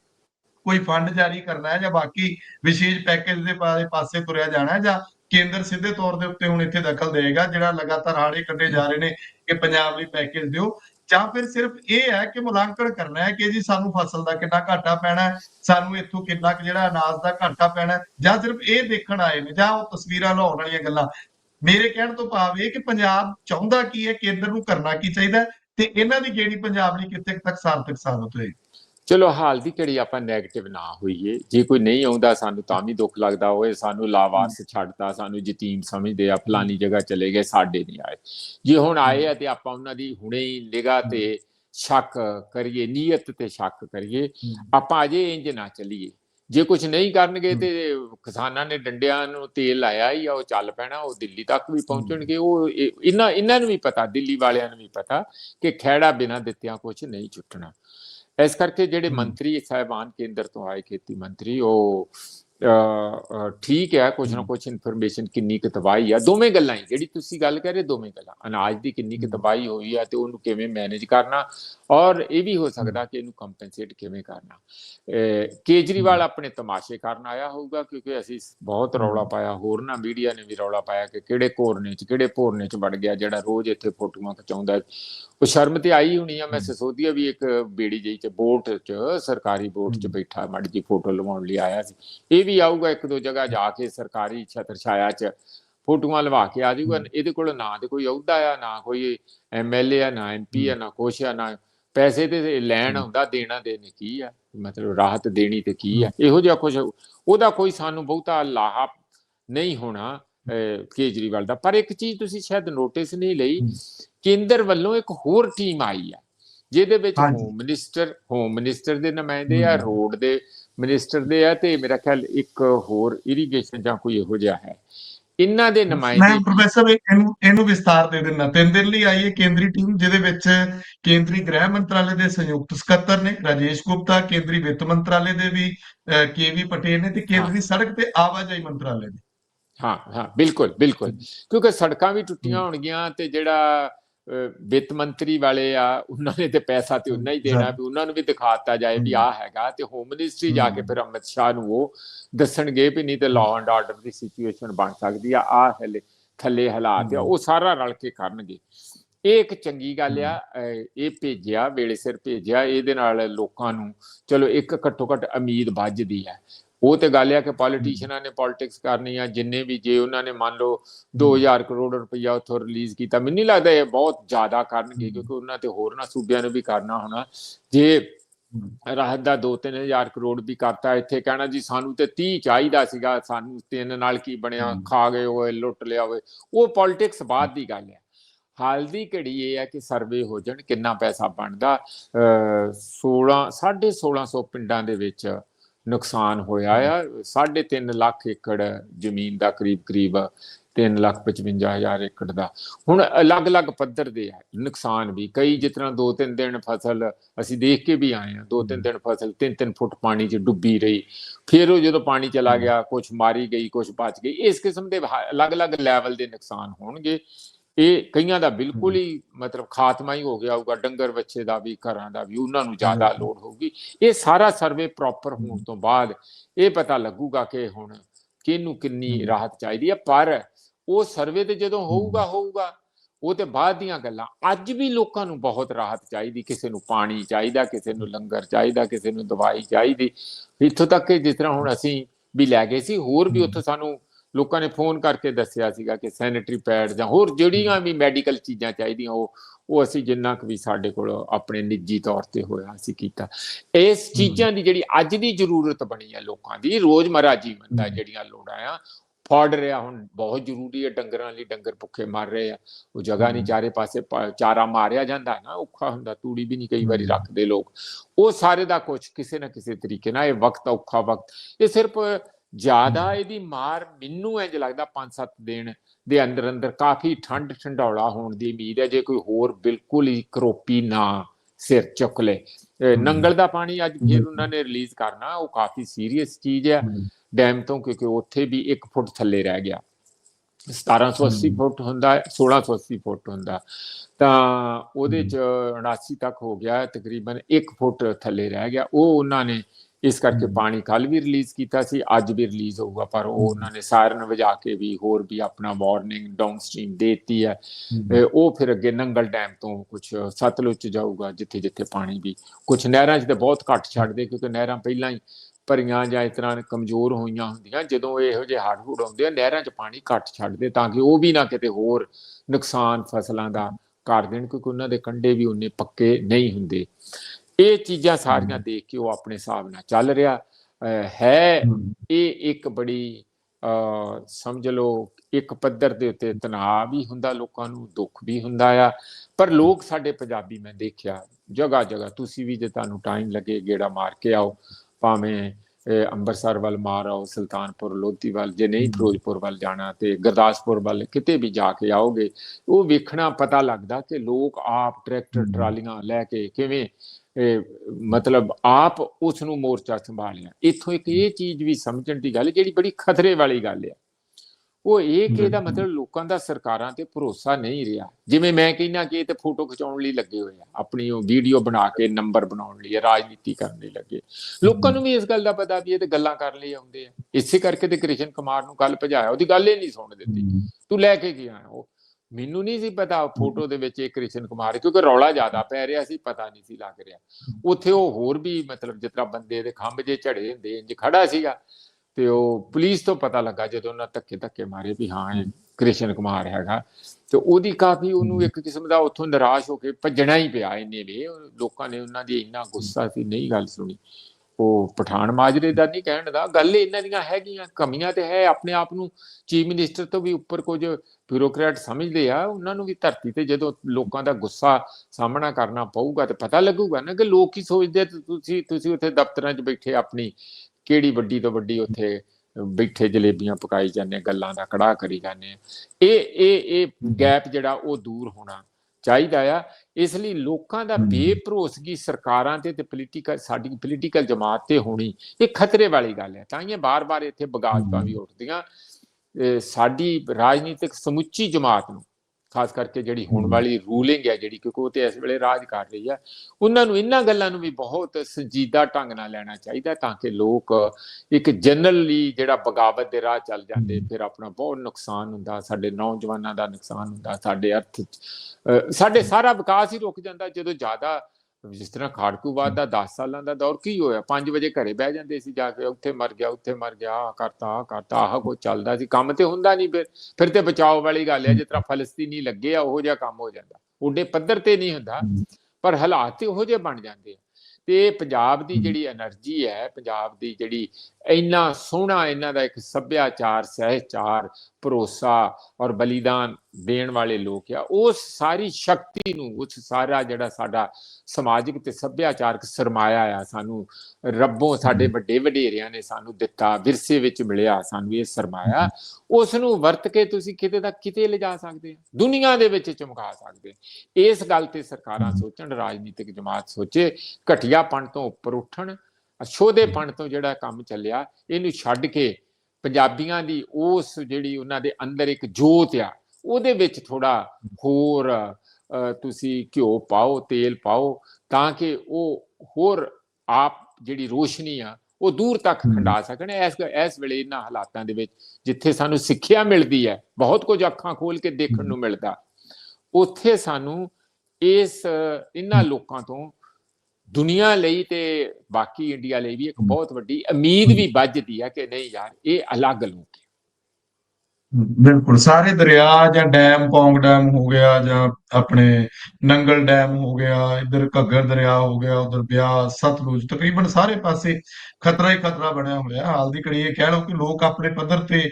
ਕੋਈ ਫੰਡ ਜਾਰੀ ਕਰਨਾ ਹੈ ਜਾਂ ਬਾਕੀ ਵਿਸ਼ੇਸ਼ ਪੈਕੇਜ ਦੇ ਪਾਸੇ ਤੁਰਿਆ ਜਾਣਾ ਹੈ ਜਾਂ ਕੇਂਦਰ ਸਿੱਧੇ ਤੌਰ ਦੇ ਉੱਤੇ ਹੁਣ ਇੱਥੇ ਦਖਲ ਦੇਵੇਗਾ, ਜਿਹੜਾ ਲਗਾਤਾਰ ਹਾੜੇ ਕੱਢੇ ਜਾ ਰਹੇ ਨੇ ਕਿ ਪੰਜਾਬ ਲਈ ਪੈਕੇਜ ਦਿਓ। ਜਾਂ ਫਿਰ ਸਿਰਫ ਇਹ ਹੈ ਕਿ ਮੁਲਾਂਕਣ ਕਰਨਾ ਹੈ ਕਿ ਜੀ ਸਾਨੂੰ ਫਸਲ ਦਾ ਕਿੰਨਾ ਘਾਟਾ ਪੈਣਾ ਸਾਨੂੰ ਇੱਥੋਂ ਕਿੰਨਾ ਕੁ ਜਿਹੜਾ ਅਨਾਜ ਦਾ ਘਾਟਾ ਪੈਣਾ ਜਾਂ ਸਿਰਫ ਇਹ ਦੇਖਣ ਆਏ ਨੇ, ਜਾਂ ਉਹ ਤਸਵੀਰਾਂ ਲਾਉਣ ਵਾਲੀਆਂ ਗੱਲਾਂ। ਮੇਰੇ ਕਹਿਣ ਤੋਂ ਭਾਵ ਇਹ ਕਿ ਪੰਜਾਬ ਚਾਹੁੰਦਾ ਕੀ ਹੈ, ਕੇਂਦਰ ਨੂੰ ਕਰਨਾ ਕੀ ਚਾਹੀਦਾ ਤੇ ਇਹਨਾਂ ਦੀ ਜਿਹੜੀ ਪੰਜਾਬ ਲਈ ਕਿੱਥੇ ਕੁ ਤੱਕ ਸਾਰਥਕ ਸਾਬਤ ਹੋਏ। ਚਲੋ ਹਾਲ ਦੀ ਘੜੀ ਆਪਾਂ 네ਗੇਟਿਵ ਨਾ ਹੋਈਏ ਜੇ ਕੋਈ ਨਹੀਂ ਆਉਂਦਾ ਸਾਨੂੰ ਤਾਂ ਵੀ ਦੁੱਖ ਲੱਗਦਾ ਹੋਏ ਸਾਨੂੰ ਲਾਵਾਰਸ ਛੱਡਤਾ ਸਾਨੂੰ ਯਤੀਮ ਸਮਝਦੇ ਆ ਫਲਾਨੀ ਜਗ੍ਹਾ ਚਲੇ ਗਏ ਸਾਡੇ ਨਹੀਂ ਆਏ। ਜੇ ਹੁਣ ਆਏ ਆ ਤੇ ਆਪਾਂ ਉਹਨਾਂ ਦੀ ਹੁਣੇ ਹੀ ਨਿਗਾਹ ਤੇ ਸ਼ੱਕ ਕਰੀਏ ਨੀਅਤ ਤੇ ਸ਼ੱਕ ਕਰੀਏ ਆਪਾਂ ਅਜੇ ਇੰਜ ਨਾ ਚੱਲੀਏ। ਜੇ ਕੁਝ ਨਹੀਂ ਕਰਨਗੇ ਤੇ ਕਿਸਾਨਾਂ ਨੇ ਡੰਡਿਆਂ ਨੂੰ ਤੇਲ ਲਾਇਆ ਹੀ ਆ ਉਹ ਚੱਲ ਪੈਣਾ ਉਹ ਦਿੱਲੀ ਤੱਕ ਵੀ ਪਹੁੰਚਣਗੇ ਉਹ ਇਹ- ਇਹਨਾਂ ਇਹਨਾਂ ਨੂੰ ਵੀ ਪਤਾ ਦਿੱਲੀ ਵਾਲਿਆਂ ਨੂੰ ਵੀ ਪਤਾ ਕਿ ਖਹਿੜਾ ਬਿਨਾਂ ਦਿੱਤਿਆਂ ਕੁਝ ਨਹੀਂ ਛੁੱਟਣਾ ਇਸ ਕਰਕੇ ਜਿਹੜੇ। ਮੰਤਰੀ ਸਾਹਿਬਾਨ ਕੇਂਦਰ ਤੋਂ ਆਏ ਖੇਤੀ ਮੰਤਰੀ ਉਹ ਠੀਕ ਹੈ ਕੁਝ ਨਾ। ਕੁਝ ਇਨਫੋਰਮੇਸ਼ਨ ਕਿੰਨੀ ਕੁ ਤਬਾਹੀ ਆ ਦੋਵੇਂ ਗੱਲਾਂ ਹੀ ਜਿਹੜੀ ਤੁਸੀਂ ਗੱਲ ਕਰ ਰਹੇ ਦੋਵੇਂ ਗੱਲਾਂ ਅਨਾਜ ਦੀ ਕਿੰਨੀ ਕੁ। ਤਬਾਹੀ ਹੋਈ ਆ ਤੇ ਉਹਨੂੰ ਕਿਵੇਂ ਮੈਨੇਜ ਕਰਨਾ ਔਰ ਇਹ ਵੀ ਹੋ ਸਕਦਾ ਕਿ ਇਹਨੂੰ ਕੰਪਨਸੇਟ ਕਿਵੇਂ ਕਰਨਾ ਕੇਜਰੀਵਾਲ ਆਪਣੇ ਤਮਾਸ਼ੇ ਕਰਨ ਆਇਆ ਹੋਊਗਾ ਕਿਉਂਕਿ ਅਸੀਂ ਬਹੁਤ ਰੌਲਾ। ਪਾਇਆ ਹੋਰ ਨਾ ਮੀਡੀਆ ਨੇ ਵੀ ਰੌਲਾ ਪਾਇਆ ਕਿ ਕਿਹੜੇ ਕੋਰਨੇ 'ਚ ਕਿਹੜੇ ਭੋਰਨੇ 'ਚ ਵੜ ਗਿਆ ਜਿਹੜਾ ਰੋਜ਼ ਇੱਥੇ ਫੋਟੋਆਂ ਖਿਚਾਉਂਦਾ ਉਹ ਸ਼ਰਮ ਤੇ ਆਈ ਹੋਣੀ ਆ ਮੈਂ। ਸਸੋਦੀਆ ਵੀ ਇੱਕ ਬੇੜੀ ਜਿਹੀ 'ਚ ਬੋਟ 'ਚ ਸਰਕਾਰੀ ਬੋਟ 'ਚ। ਬੈਠਾ ਮੜ ਜੀ ਫੋਟੋ ਲਵਾਉਣ ਲਈ ਆਇਆ ਸੀ ਇਹ ਵੀ ਆਊਗਾ ਇੱਕ ਦੋ ਜਗ੍ਹਾ ਜਾ ਕੇ ਸਰਕਾਰੀ ਛਤਰ ਛਾਇਆ 'ਚ ਫੋਟੋਆਂ ਲਵਾ ਕੇ ਆ ਜਾਊਗਾ। ਇਹਦੇ ਕੋਲ ਨਾ ਤੇ ਕੋਈ ਅਹੁਦਾ ਆ ਨਾ ਕੋਈ ਐਮਐਲਏ ਆ ਨਾ ਐਮਪੀ ਆ ਨਾ ਕੁਛ ਆ ਨਾ ਪੈਸੇ ਤੇ ਲੈਣ। ਆਉਂਦਾ ਦੇਣਾ ਦੇਣੇ ਕੀ ਆ ਮਤਲਬ ਰਾਹਤ ਦੇਣੀ ਤੇ ਕੀ ਆ ਇਹੋ ਜਿਹਾ ਕੁਝ ਉਹਦਾ ਕੋਈ ਸਾਨੂੰ ਬਹੁਤਾ ਲਾਹਾ ਨਹੀਂ ਹੋਣਾ ਕੇਜਰੀਵਾਲ ਦਾ ਪਰ ਇੱਕ ਚੀਜ਼ ਤੁਸੀਂ ਸ਼ਾਇਦ ਨੋਟਿਸ ਨਹੀਂ ਲਈ। ਕੇਂਦਰ ਵੱਲੋਂ ਇੱਕ ਹੋਰ ਟੀਮ ਆਈ ਆ ਜਿਹਦੇ ਵਿੱਚ। ਹੋਮ ਮਿਨਿਸਟਰ ਹੋਮ ਮਿਨਿਸਟਰ ਦੇ ਨੁਮਾਇੰਦੇ ਆ। ਰੋਡ ਦੇ ਮਿਨਿਸਟਰ ਦੇ ਆ ਤੇ ਮੇਰਾ ਖਿਆਲ ਇੱਕ ਹੋਰ ਇਰੀਗੇਸ਼ਨ ਜਾਂ ਕੋਈ ਇਹੋ ਜਿਹਾ ਹੈ ਇਹਨਾਂ ਦੇ ਮੈਂ ਨੁਮਾਇੰਦੇ ਪ੍ਰੋਫੈਸਰ ਇਹਨੂੰ ਇਹਨੂੰ ਵਿਸਤਾਰ ਦੇ ਦਿੰਦਾ। ਤਿੰਨ ਦਿਨ ਲਈ ਆਈ ਹੈ ਕੇਂਦਰੀ ਟੀਮ ਜਿਹਦੇ ਵਿੱਚ ਕੇਂਦਰੀ ਗ੍ਰਹਿ ਮੰਤਰਾਲੇ ਦੇ ਸੰਯੁਕਤ ਸਕੱਤਰ ਨੇ ਰਾਜੇਸ਼ ਗੁਪਤਾ ਕੇਂਦਰੀ ਵਿੱਤ ਮੰਤਰਾਲੇ ਦੇ ਵੀ ਕੇਵੀ ਪਟੇਲ ਨੇ ਤੇ ਕੇਂਦਰੀ ਸੜਕ ਤੇ ਆਵਾਜਾਈ ਮੰਤਰਾਲੇ ਦੇ। ਹਾਂ ਹਾਂ ਬਿਲਕੁਲ ਬਿਲਕੁਲ। ਕਿਉਂਕਿ ਸੜਕਾਂ ਵੀ ਟੁੱਟੀਆਂ ਹੋਣਗੀਆਂ ਤੇ ਜਿਹੜਾ ਵਿੱਤ ਮੰਤਰੀ ਵਾਲੇ ਆ ਉਹਨਾਂ ਨੇ ਤੇ ਪੈਸਾ ਤੇ ਉਹਨਾਂ ਹੀ ਦੇਣਾ ਵੀ ਉਹਨਾਂ ਨੂੰ ਵੀ ਦਿਖਾਤਾ ਜਾਏ ਵੀ ਆਹ ਹੈਗਾ ਤੇ ਹੋਮ ਮਿਨਿਸਟਰੀ ਜਾ ਕੇ ਫਿਰ ਅਮਿਤ ਸ਼ਾਹ ਨੂੰ ਉਹ ਦੱਸਣਗੇ ਵੀ ਨਹੀਂ ਤੇ ਲਾਅ ਐਂਡ ਆਰਡਰ ਦੀ ਸਿਚੁਏਸ਼ਨ ਬਣ ਸਕਦੀ ਆ ਆ ਹਲੇ ਥੱਲੇ ਹਾਲਾਤ ਆ ਉਹ ਸਾਰਾ ਰਲ ਕੇ ਕਰਨਗੇ। ਇਹ ਇੱਕ ਚੰਗੀ ਗੱਲ ਆ ਇਹ ਭੇਜਿਆ ਵੇਲੇ ਸਿਰ ਭੇਜਿਆ ਇਹਦੇ ਨਾਲ ਲੋਕਾਂ ਨੂੰ ਚਲੋ ਇੱਕ ਘੱਟੋ ਘੱਟ ਉਮੀਦ ਵੱਜਦੀ ਹੈ ਉਹ ਤੇ ਗੱਲ ਆ ਕਿ ਪੋਲੀਟੀਸ਼ੀਅਨਾਂ ਨੇ ਪੋਲਿਟਿਕਸ ਕਰਨੀ ਆ ਜਿੰਨੇ ਵੀ ਜੇ ਉਹਨਾਂ ਨੇ ਮੰਨ ਲਓ 2000 ਕਰੋੜ ਰੁਪਈਆ ਉੱਥੋਂ ਰਿਲੀਜ਼ ਕੀਤਾ ਮੈਨੂੰ ਨਹੀਂ ਲੱਗਦਾ ਇਹ ਬਹੁਤ ਜ਼ਿਆਦਾ ਕਰਨਗੇ ਕਿਉਂਕਿ ਉਹਨਾਂ ਤੇ ਹੋਰਨਾਂ ਸੂਬਿਆਂ ਨੂੰ ਵੀ ਕਰਨਾ ਹੋਣਾ। ਜੇ ਰਾਹਤ ਦਾ 2-3000 ਕਰੋੜ ਵੀ ਕਰਤਾ ਇੱਥੇ ਕਹਿਣਾ ਜੀ ਸਾਨੂੰ ਤੇ 30 ਚਾਹੀਦਾ ਸੀਗਾ ਸਾਨੂੰ ਤਿੰਨ ਨਾਲ ਕੀ ਬਣਿਆ। ਖਾ ਗਏ ਓਏ ਲੁੱਟ ਲਿਆ ਓਏ ਉਹ ਪੋਲਿਟਿਕਸ ਬਾਅਦ ਦੀ ਗੱਲ ਹੈ ਹਾਲ ਦੀ ਘੜੀ ਇਹ ਹੈ ਕਿ ਸਰਵੇ ਹੋ ਜਾਣ ਕਿੰਨਾ ਪੈਸਾ ਬਣਦਾ। ਅਹ 16 1650 ਪਿੰਡਾਂ ਦੇ ਵਿੱਚ ਨੁਕਸਾਨ ਹੋਇਆ ਆ। 3.5 ਲੱਖ ਏਕੜ ਜ਼ਮੀਨ ਦਾ ਕਰੀਬ ਕਰੀਬ 3 ਲੱਖ 55 ਹਜ਼ਾਰ ਏਕੜ ਦਾ। ਹੁਣ ਅਲੱਗ-ਅਲੱਗ ਪੱਧਰ ਦੇ ਆ, ਨੁਕਸਾਨ ਵੀ। ਕਈ ਜਿਸ ਤਰ੍ਹਾਂ ਦੋ ਤਿੰਨ ਦਿਨ ਫਸਲ ਅਸੀਂ ਦੇਖ ਕੇ ਵੀ ਆਏ ਆ, ਦੋ ਤਿੰਨ ਦਿਨ ਫਸਲ ਤਿੰਨ ਤਿੰਨ ਫੁੱਟ ਪਾਣੀ 'ਚ ਡੁੱਬੀ ਰਹੀ। ਫਿਰ ਉਹ ਜਦੋਂ ਪਾਣੀ ਚਲਾ ਗਿਆ ਕੁਝ ਮਾਰੀ ਗਈ ਕੁਝ ਬਚ ਗਈ, ਇਸ ਕਿਸਮ ਦੇ ਅਲੱਗ-ਅਲੱਗ ਲੈਵਲ ਦੇ ਨੁਕਸਾਨ ਹੋਣਗੇ। ਇਹ ਕਈਆਂ ਦਾ ਬਿਲਕੁਲ ਹੀ। ਮਤਲਬ ਖਾਤਮਾ ਹੀ ਹੋ ਗਿਆ ਹੋਊਗਾ ਡੰਗਰ ਬੱਚੇ ਦਾ ਵੀ ਘਰਾਂ ਦਾ ਵੀ ਉਹਨਾਂ ਨੂੰ ਜ਼ਿਆਦਾ। ਲੋਡ ਹੋਊਗੀ। ਇਹ ਸਾਰਾ ਸਰਵੇ ਪ੍ਰੋਪਰ ਹੋਣ ਤੋਂ ਬਾਅਦ ਇਹ ਪਤਾ ਲੱਗੂਗਾ ਕਿ ਹੁਣ ਕਿਹਨੂੰ ਕਿੰਨੀ। ਰਾਹਤ ਚਾਹੀਦੀ ਹੈ। ਪਰ ਉਹ ਸਰਵੇ ਤੇ ਜਦੋਂ ਹੋਊਗਾ ਹੋਊਗਾ ਉਹ ਤੇ ਬਾਅਦ ਦੀਆਂ ਗੱਲਾਂ। ਅੱਜ ਵੀ ਲੋਕਾਂ ਨੂੰ ਬਹੁਤ ਰਾਹਤ ਚਾਹੀਦੀ ਕਿਸੇ ਨੂੰ ਪਾਣੀ ਚਾਹੀਦਾ ਕਿਸੇ ਨੂੰ ਲੰਗਰ ਚਾਹੀਦਾ ਕਿਸੇ ਨੂੰ ਦਵਾਈ ਚਾਹੀਦੀ। ਇੱਥੋਂ ਤੱਕ ਕਿ ਜਿਸ ਤਰ੍ਹਾਂ ਹੁਣ ਅਸੀਂ ਵੀ ਲੈ ਗਏ ਸੀ ਹੋਰ ਵੀ। ਉੱਥੋਂ ਸਾਨੂੰ ਲੋਕਾਂ ਨੇ ਫੋਨ ਕਰਕੇ ਦੱਸਿਆ ਸੀਗਾ ਕਿ ਸੈਨੀਟਰੀ ਪੈਡ ਜਾਂ ਹੋਰ ਜਿਹੜੀਆਂ ਵੀ ਮੈਡੀਕਲ ਚੀਜ਼ਾਂ ਚਾਹੀਦੀਆਂ ਉਹ ਉਹ ਅਸੀਂ ਜਿੰਨਾ ਕੁ ਵੀ ਸਾਡੇ ਕੋਲ ਆਪਣੇ ਨਿੱਜੀ ਤੌਰ ਤੇ ਹੋਇਆ ਅਸੀਂ ਕੀਤਾ ਇਸ ਚੀਜ਼ਾਂ ਦੀ ਜਿਹੜੀ ਅੱਜ ਦੀ ਜ਼ਰੂਰਤ ਬਣੀ ਹੈ ਲੋਕਾਂ ਦੀ ਰੋਜ਼ਮਰਾ ਜੀਵਨ ਦਾ। ਜਿਹੜੀਆਂ ਲੋੜਾਂ ਆ ਫੜ ਰਿਹਾ ਹੁਣ ਬਹੁਤ ਜ਼ਰੂਰੀ ਹੈ ਡੰਗਰਾਂ ਲਈ ਡੰਗਰ ਭੁੱਖੇ ਮਰ ਰਹੇ ਆ ਉਹ ਜਗ੍ਹਾ ਨਹੀਂ। ਚਾਰੇ ਪਾਸੇ ਚਾਰਾ ਮਾਰਿਆ ਜਾਂਦਾ ਨਾ ਔਖਾ ਹੁੰਦਾ ਤੂੜੀ ਵੀ ਨਹੀਂ ਕਈ ਵਾਰੀ। ਰੱਖਦੇ ਲੋਕ ਉਹ ਸਾਰੇ ਦਾ ਕੁਝ ਕਿਸੇ ਨਾ ਕਿਸੇ ਤਰੀਕੇ ਨਾਲ ਇਹ ਵਕਤ ਔਖਾ ਵਕਤ ਇਹ ਸਿਰਫ ਜ਼ਿਆਦਾ ਇਹਦੀ ਮਾਰ ਮੈਨੂੰ ਇੰਜ ਲੱਗਦਾ 5-7 ਦਿਨ ਦੇ ਅੰਦਰ ਅੰਦਰ ਕਾਫੀ ਠੰਡ ਠੰਡੌਲਾ ਹੋਣ ਦੀ ਉਮੀਦ ਹੈ ਜੇ ਕੋਈ ਹੋਰ ਬਿਲਕੁਲ ਹੀ ਕਰੋਪੀ ਨਾ ਸਿਰ ਚੁੱਕ ਲੇ। ਨੰਗਲ ਦਾ ਪਾਣੀ ਅੱਜ ਫਿਰ। ਉਹਨਾਂ ਨੇ ਰਿਲੀਜ਼ ਕਰਨਾ ਉਹ ਕਾਫੀ ਸੀਰੀਅਸ ਚੀਜ਼ ਹੈ। ਡੈਮ ਤੋਂ ਕਿਉਂਕਿ ਉੱਥੇ ਵੀ 1 ਫੁੱਟ ਥੱਲੇ ਰਹਿ ਗਿਆ 1780 ਹਮ। ਫੁੱਟ ਹੁੰਦਾ ਹੈ, 1680 ਫੁੱਟ ਹੁੰਦਾ ਤਾਂ ਉਹਦੇ ਚ 79 ਤੱਕ ਹੋ ਗਿਆ ਤਕਰੀਬਨ 1 ਫੁੱਟ ਥੱਲੇ ਰਹਿ ਗਿਆ ਉਹ ਉਹਨਾਂ ਨੇ ਇਸ ਕਰਕੇ। ਪਾਣੀ ਕੱਲ ਵੀ ਰਿਲੀਜ਼ ਕੀਤਾ ਸੀ ਅੱਜ ਵੀ ਰਿਲੀਜ਼ ਹੋਊਗਾ ਪਰ ਉਹ। ਉਹਨਾਂ ਨੇ ਸਾਇਰਨ ਵਜਾ ਕੇ ਵੀ ਹੋਰ ਵੀ ਆਪਣਾ ਵਾਰਨਿੰਗ ਡਾਊਨ ਸਟ੍ਰੀਮ ਦੇਤੀ ਹੈ ਉਹ ਫਿਰ ਅੱਗੇ ਨੰਗਲ ਡੈਮ ਤੋਂ ਕੁਝ ਸਤਲੁਜ ਚ ਜਾਊਗਾ ਜਿੱਥੇ ਜਿੱਥੇ ਪਾਣੀ ਵੀ ਕੁਝ ਨਹਿਰਾਂ 'ਚ ਤੇ ਬਹੁਤ ਘੱਟ ਛੱਡਦੇ ਕਿਉਂਕਿ ਨਹਿਰਾਂ ਪਹਿਲਾਂ ਹੀ ਭਰੀਆਂ ਜਾਂ ਇਸ ਤਰ੍ਹਾਂ ਕਮਜ਼ੋਰ ਹੋਈਆਂ ਹੁੰਦੀਆਂ ਜਦੋਂ ਇਹੋ ਜਿਹੇ ਹੜ੍ਹ ਹੁੜ ਆਉਂਦੇ ਆ ਨਹਿਰਾਂ 'ਚ ਪਾਣੀ ਘੱਟ ਛੱਡਦੇ ਤਾਂ ਕਿ ਉਹ ਵੀ ਨਾ ਕਿਤੇ ਹੋਰ ਨੁਕਸਾਨ ਫਸਲਾਂ ਦਾ ਕਰ ਦੇਣ ਕਿਉਂਕਿ ਉਹਨਾਂ ਦੇ ਕੰਢੇ ਵੀ ਉਨੇ ਪੱਕੇ ਨਹੀਂ ਹੁੰਦੇ ਇਹ ਚੀਜ਼ਾਂ ਸਾਰੀਆਂ। ਦੇਖ ਕੇ ਉਹ ਆਪਣੇ ਹਿਸਾਬ ਨਾਲ ਚੱਲ ਰਿਹਾ ਹੈ। ਇਹ ਇੱਕ ਬੜੀ ਸਮਝ ਲਓ ਇੱਕ ਪੱਧਰ ਦੇ ਉੱਤੇ ਤਣਾਅ ਵੀ ਹੁੰਦਾ ਲੋਕਾਂ ਨੂੰ ਦੁੱਖ ਵੀ ਹੁੰਦਾ ਆ ਪਰ ਲੋਕ ਸਾਡੇ ਪੰਜਾਬੀ ਮੈਂ ਦੇਖਿਆ ਜਗ੍ਹਾ ਜਗ੍ਹਾ ਤੁਸੀਂ ਵੀ ਜੇ ਤੁਹਾਨੂੰ ਟਾਈਮ ਲੱਗੇ ਗੇੜਾ ਮਾਰ ਕੇ ਆਓ ਭਾਵੇਂ ਅੰਮ੍ਰਿਤਸਰ ਵੱਲ ਮਾਰ ਆਓ ਸੁਲਤਾਨਪੁਰ ਲੋਧੀ ਵੱਲ ਜੇ ਨਹੀਂ। ਫਿਰੋਜ਼ਪੁਰ ਵੱਲ ਜਾਣਾ ਤੇ ਗੁਰਦਾਸਪੁਰ ਵੱਲ ਕਿਤੇ ਵੀ ਜਾ ਕੇ ਆਓਗੇ ਉਹ ਵੇਖਣਾ ਪਤਾ ਲੱਗਦਾ ਕਿ ਲੋਕ ਆਪ ਟਰੈਕਟਰ। ਟਰਾਲੀਆਂ ਲੈ ਕੇ ਕਿਵੇਂ ਮਤਲਬ ਆਪ ਉਸ ਨੂੰ ਮੋਰਚਾ ਸੰਭਾਲਿਆ। ਇੱਥੋਂ ਇੱਕ ਇਹ ਚੀਜ਼ ਵੀ ਸਮਝਣ ਦੀ ਗੱਲ ਜਿਹੜੀ ਬੜੀ ਖਤਰੇ ਵਾਲੀ ਗੱਲ ਆ। ਉਹ ਇਹ ਕਿ ਇਹਦਾ। ਮਤਲਬ ਲੋਕਾਂ ਦਾ ਸਰਕਾਰਾਂ ਤੇ ਭਰੋਸਾ ਨਹੀਂ ਰਿਹਾ। ਜਿਵੇਂ ਮੈਂ ਕਹਿੰਦਾ ਕਿ ਇਹ ਤੇ ਫੋਟੋ ਖਿਚਾਉਣ ਲਈ ਲੱਗੇ ਹੋਏ ਆ। ਆਪਣੀ ਉਹ ਵੀਡੀਓ ਬਣਾ ਕੇ ਨੰਬਰ ਬਣਾਉਣ ਲਈ ਰਾਜਨੀਤੀ ਕਰਨ ਲਈ ਲੱਗੇ। ਲੋਕਾਂ ਨੂੰ ਵੀ ਇਸ ਗੱਲ ਦਾ ਪਤਾ ਵੀ ਇਹ ਤੇ ਗੱਲਾਂ ਕਰਨ ਲਈ ਆਉਂਦੇ ਆ। ਇਸੇ ਕਰਕੇ ਤੇ ਕ੍ਰਿਸ਼ਨ ਕੁਮਾਰ ਨੂੰ ਕੱਲ ਭਜਾਇਆ। ਉਹਦੀ ਗੱਲ ਹੀ ਨਹੀਂ ਸੁਣ ਦਿੱਤੀ। ਤੂੰ ਲੈ ਕੇ ਗਿਆ ਉਹ ਮੈਨੂੰ ਨਹੀਂ ਸੀ ਪਤਾ ਫੋਟੋ ਦੇ ਵਿੱਚ ਇਹ ਕ੍ਰਿਸ਼ਨ ਕੁਮਾਰ ਕਿਉਂਕਿ ਰੌਲਾ ਜ਼ਿਆਦਾ ਪੈ ਰਿਹਾ ਸੀ ਪਤਾ ਨਹੀਂ ਸੀ ਲੱਗ ਰਿਹਾ। ਉੱਥੇ ਉਹ ਹੋਰ ਵੀ ਮਤਲਬ ਤਰ੍ਹਾਂ ਬੰਦੇ ਦੇ ਖੰਭ ਜੇ ਝੜੇ ਹੁੰਦੇ ਇੰਜ ਖੜਾ ਸੀਗਾ। ਤੇ ਉਹ ਪੁਲਿਸ ਤੋਂ ਪਤਾ ਲੱਗਾ ਜਦੋਂ ਉਹਨਾਂ ਧੱਕੇ ਧੱਕੇ ਮਾਰੇ ਵੀ ਹਾਂ ਇਹ ਕ੍ਰਿਸ਼ਨ ਕੁਮਾਰ ਹੈਗਾ। ਤੇ ਉਹਦੀ ਕਾਫੀ ਉਹਨੂੰ ਇੱਕ ਕਿਸਮ ਦਾ ਉੱਥੋਂ ਨਿਰਾਸ਼ ਹੋ ਕੇ ਭੱਜਣਾ ਹੀ ਪਿਆ ਇੰਨੇ ਵੇ। ਲੋਕਾਂ ਨੇ ਉਹਨਾਂ ਦੀ ਇੰਨਾ ਗੁੱਸਾ ਸੀ ਨਹੀਂ ਗੱਲ ਸੁਣੀ। ਉਹ ਪਠਾਨ ਮਾਜਰੇ ਦਾ ਨਹੀਂ ਕਹਿਣ ਦਾ, ਗੱਲ ਇਹਨਾਂ ਦੀਆਂ ਹੈਗੀਆਂ, ਕਮੀਆਂ ਤੇ ਹੈ, ਆਪਣੇ ਆਪ ਨੂੰ ਚੀਫ ਮਿਨਿਸਟਰ ਤੋਂ ਵੀ ਉੱਪਰ ਕੁਝ ਬਿਊਰੋਕਰੇਟ ਸਮਝਦੇ ਆ, ਉਹਨਾਂ ਨੂੰ ਵੀ ਧਰਤੀ ਤੇ ਜਦੋਂ ਲੋਕਾਂ ਦਾ ਗੁੱਸਾ ਸਾਹਮਣਾ ਕਰਨਾ ਪਊਗਾ ਤੇ ਪਤਾ ਲੱਗੂਗਾ ਨਾ ਕਿ ਲੋਕ ਕੀ ਸੋਚਦੇ ਤੁਸੀਂ ਤੁਸੀਂ ਉੱਥੇ ਦਫ਼ਤਰਾਂ 'ਚ ਬੈਠੇ ਆਪਣੀ ਕਿਹੜੀ ਵੱਡੀ ਤੋਂ ਵੱਡੀ ਉੱਥੇ ਬੈਠੇ ਜਲੇਬੀਆਂ ਪਕਾਈ ਜਾਂਦੇ ਗੱਲਾਂ ਦਾ ਕੜਾਹ ਕਰੀ ਜਾਂਦੇ ਇਹ ਇਹ ਇਹ ਗੈਪ ਜਿਹੜਾ ਉਹ ਦੂਰ ਹੋਣਾ ਚਾਹੀਦਾ ਆ। ਇਸ ਲਈ ਲੋਕਾਂ ਦਾ। ਬੇਭਰੋਸਗੀ ਸਰਕਾਰਾਂ ਤੇ ਤੇ ਪੋਲੀਟੀਕਲ ਸਾਡੀ ਪੋਲੀਟੀਕਲ ਜਮਾਤ ਤੇ ਹੋਣੀ ਇਹ ਖਤਰੇ ਵਾਲੀ ਗੱਲ ਹੈ। ਤਾਂ ਇਹ ਬਾਰ-ਬਾਰ ਇੱਥੇ ਬਗਾਵਤਾਂ ਵੀ ਉੱਠਦੀਆਂ। ਸਾਡੀ ਰਾਜਨੀਤਿਕ ਸਮੁੱਚੀ ਜਮਾਤ ਨੂੰ ਖਾਸ ਕਰਕੇ ਜਿਹੜੀ ਹੁਣ। ਵਾਲੀ ਰੂਲਿੰਗ ਹੈ ਜਿਹੜੀ ਕਿਉਂਕਿ ਉਹ ਤੇ ਇਸ ਵੇਲੇ ਰਾਜ ਕਰ ਰਹੀ ਹੈ ਉਹਨਾਂ ਨੂੰ ਇਹਨਾਂ ਗੱਲਾਂ ਨੂੰ ਵੀ ਬਹੁਤ ਸੰਜੀਦਾ ਢੰਗ ਨਾਲ ਲੈਣਾ ਚਾਹੀਦਾ ਤਾਂ ਕਿ ਲੋਕ ਇੱਕ ਜਨਰਲੀ ਜਿਹੜਾ ਬਗਾਵਤ ਦੇ ਰਾਹ ਚੱਲ ਜਾਂਦੇ ਫਿਰ ਆਪਣਾ ਬਹੁਤ ਨੁਕਸਾਨ ਹੁੰਦਾ ਸਾਡੇ ਨੌਜਵਾਨਾਂ ਦਾ ਨੁਕਸਾਨ ਹੁੰਦਾ ਸਾਡੇ ਅਰਥ ਸਾਡੇ ਸਾਰਾ ਵਿਕਾਸ ਹੀ ਰੁਕ ਜਾਂਦਾ ਜਦੋਂ ਜ਼ਿਆਦਾ ਜਿਸ ਤਰ੍ਹਾਂ ਖਾੜਕੂਵਾਦ ਦਾ 10 ਸਾਲਾਂ ਦਾ ਦੌਰ ਕੀ ਹੋਇਆ? 5 ਵਜੇ ਘਰੇ ਬਹਿ ਜਾਂਦੇ ਸੀ ਜਾ ਕੇ ਉੱਥੇ ਮਰ ਗਿਆ ਉੱਥੇ ਮਰ ਗਿਆ ਆ ਕਰਤਾ ਆ ਕਰਤਾ ਆਹ ਕੋ ਚੱਲਦਾ ਸੀ। ਕੰਮ ਤੇ ਹੁੰਦਾ ਨਹੀਂ ਫਿਰ। ਫਿਰ ਤੇ ਬਚਾਓ ਵਾਲੀ ਗੱਲ ਹੈ ਜਿਸ ਤਰ੍ਹਾਂ ਫਲਸਤੀਨੀ ਲੱਗੇ ਆ ਉਹੋ ਜਿਹਾ ਕੰਮ ਹੋ ਜਾਂਦਾ। ਉੱਡੇ ਪੱਧਰ ਤੇ ਨਹੀਂ ਹੁੰਦਾ ਪਰ ਹਾਲਾਤ ਤੇ ਉਹੋ ਜਿਹੇ ਬਣ ਜਾਂਦੇ ਆ। ਤੇ ਪੰਜਾਬ ਦੀ ਜਿਹੜੀ એનર્ਜੀ ਹੈ ਪੰਜਾਬ ਦੀ ਜਿਹੜੀ ਇੰਨਾ ਸੋਹਣਾ ਇਹਨਾਂ ਦਾ ਇੱਕ ਸੱਭਿਆਚਾਰ ਸਹਿਚਾਰ ਭਰੋਸਾ ਔਰ ਬਲੀਦਾਨ ਦੇਣ ਵਾਲੇ ਲੋਕ ਆ ਉਸ ਸਾਰੀ ਸ਼ਕਤੀ ਨੂੰ ਉਸ ਸਾਰਾ ਜਿਹੜਾ ਸਾਡਾ ਸਮਾਜਿਕ ਤੇ ਸੱਭਿਆਚਾਰਕ ਸਰਮਾਇਆ ਆ ਸਾਨੂੰ ਰੱਬੋਂ ਸਾਡੇ ਵੱਡੇ ਵਡੇਰਿਆਂ ਨੇ ਸਾਨੂੰ ਦਿੱਤਾ ਵਿਰਸੇ ਵਿੱਚ ਮਿਲਿਆ ਸਾਨੂੰ ਇਹ ਸਰਮਾਇਆ। ਉਸ ਨੂੰ ਵਰਤ ਕੇ ਤੁਸੀਂ ਕਿਤੇ ਦਾ ਕਿਤੇ ਲਿਜਾ ਸਕਦੇ ਆ ਦੁਨੀਆ ਦੇ ਵਿੱਚ ਚਮਕਾ ਸਕਦੇ ਇਸ ਗੱਲ ਤੇ ਸਰਕਾਰਾਂ ਸੋਚਣ ਰਾਜਨੀਤਿਕ ਜਮਾਤ ਸੋਚੇ ਘਟੀਆਪਣ ਤੋਂ ਉੱਪਰ ਉੱਠਣ ਅਸ਼ੋਧੇਪਣ ਤੋਂ ਜਿਹੜਾ ਕੰਮ ਚੱਲਿਆ ਇਹਨੂੰ ਛੱਡ ਕੇ ਪੰਜਾਬੀਆਂ ਦੀ ਉਸ ਜਿਹੜੀ ਉਹਨਾਂ ਦੇ ਅੰਦਰ ਇੱਕ ਜੋਤ ਆ ਉਹਦੇ ਵਿੱਚ ਥੋੜਾ ਹੋਰ ਤੁਸੀਂ ਘਿਓ ਪਾਓ ਤੇਲ ਪਾਓ ਤਾਂ ਕਿ ਉਹ ਹੋਰ ਆਪ ਜਿਹੜੀ ਰੋਸ਼ਨੀ ਆ ਉਹ ਦੂਰ ਤੱਕ ਖੰਡਾ ਸਕਣ। ਇਸ ਇਸ ਵੇਲੇ ਇਹਨਾਂ ਹਾਲਾਤਾਂ ਦੇ ਵਿੱਚ ਜਿੱਥੇ ਸਾਨੂੰ ਸਿੱਖਿਆ ਮਿਲਦੀ ਹੈ ਬਹੁਤ ਕੁਝ ਅੱਖਾਂ ਖੋਲ ਕੇ ਦੇਖਣ ਨੂੰ ਮਿਲਦਾ ਉੱਥੇ ਸਾਨੂੰ ਇਸ ਇਹਨਾਂ ਲੋਕਾਂ ਤੋਂ ਦੁਨੀਆ ਲਈ ਤੇ ਬਾਕੀ ਇੰਡੀਆ ਲਈ ਵੀ ਇੱਕ ਬਹੁਤ ਵੱਡੀ ਉਮੀਦ ਵੀ ਵੱਜਦੀ ਹੈ ਕਿ ਨਹੀਂ ਯਾਰ ਇਹ ਅਲੱਗ ਲੋਕ ਬਿਲਕੁਲ ਸਾਰੇ ਦਰਿਆ ਜਾਂ ਡੈਮ ਪੌਂਗ ਡੈਮ ਹੋ ਗਿਆ ਜਾਂ ਆਪਣੇ ਨੰਗਲ ਡੈਮ ਹੋ ਗਿਆ ਇੱਧਰ ਘੱਗਰ ਦਰਿਆ ਹੋ ਗਿਆ ਉਧਰ ਬਿਆਸ ਸਤਲੁਜ ਤਕਰੀਬਨ ਸਾਰੇ ਪਾਸੇ ਖਤਰਾ ਹੀ ਖਤਰਾ ਬਣਿਆ ਹੋਇਆ। ਹਾਲ ਦੀ ਘੜੀ ਇਹ ਕਹਿ ਲਓ ਕਿ ਲੋਕ ਆਪਣੇ ਪੱਧਰ ਤੇ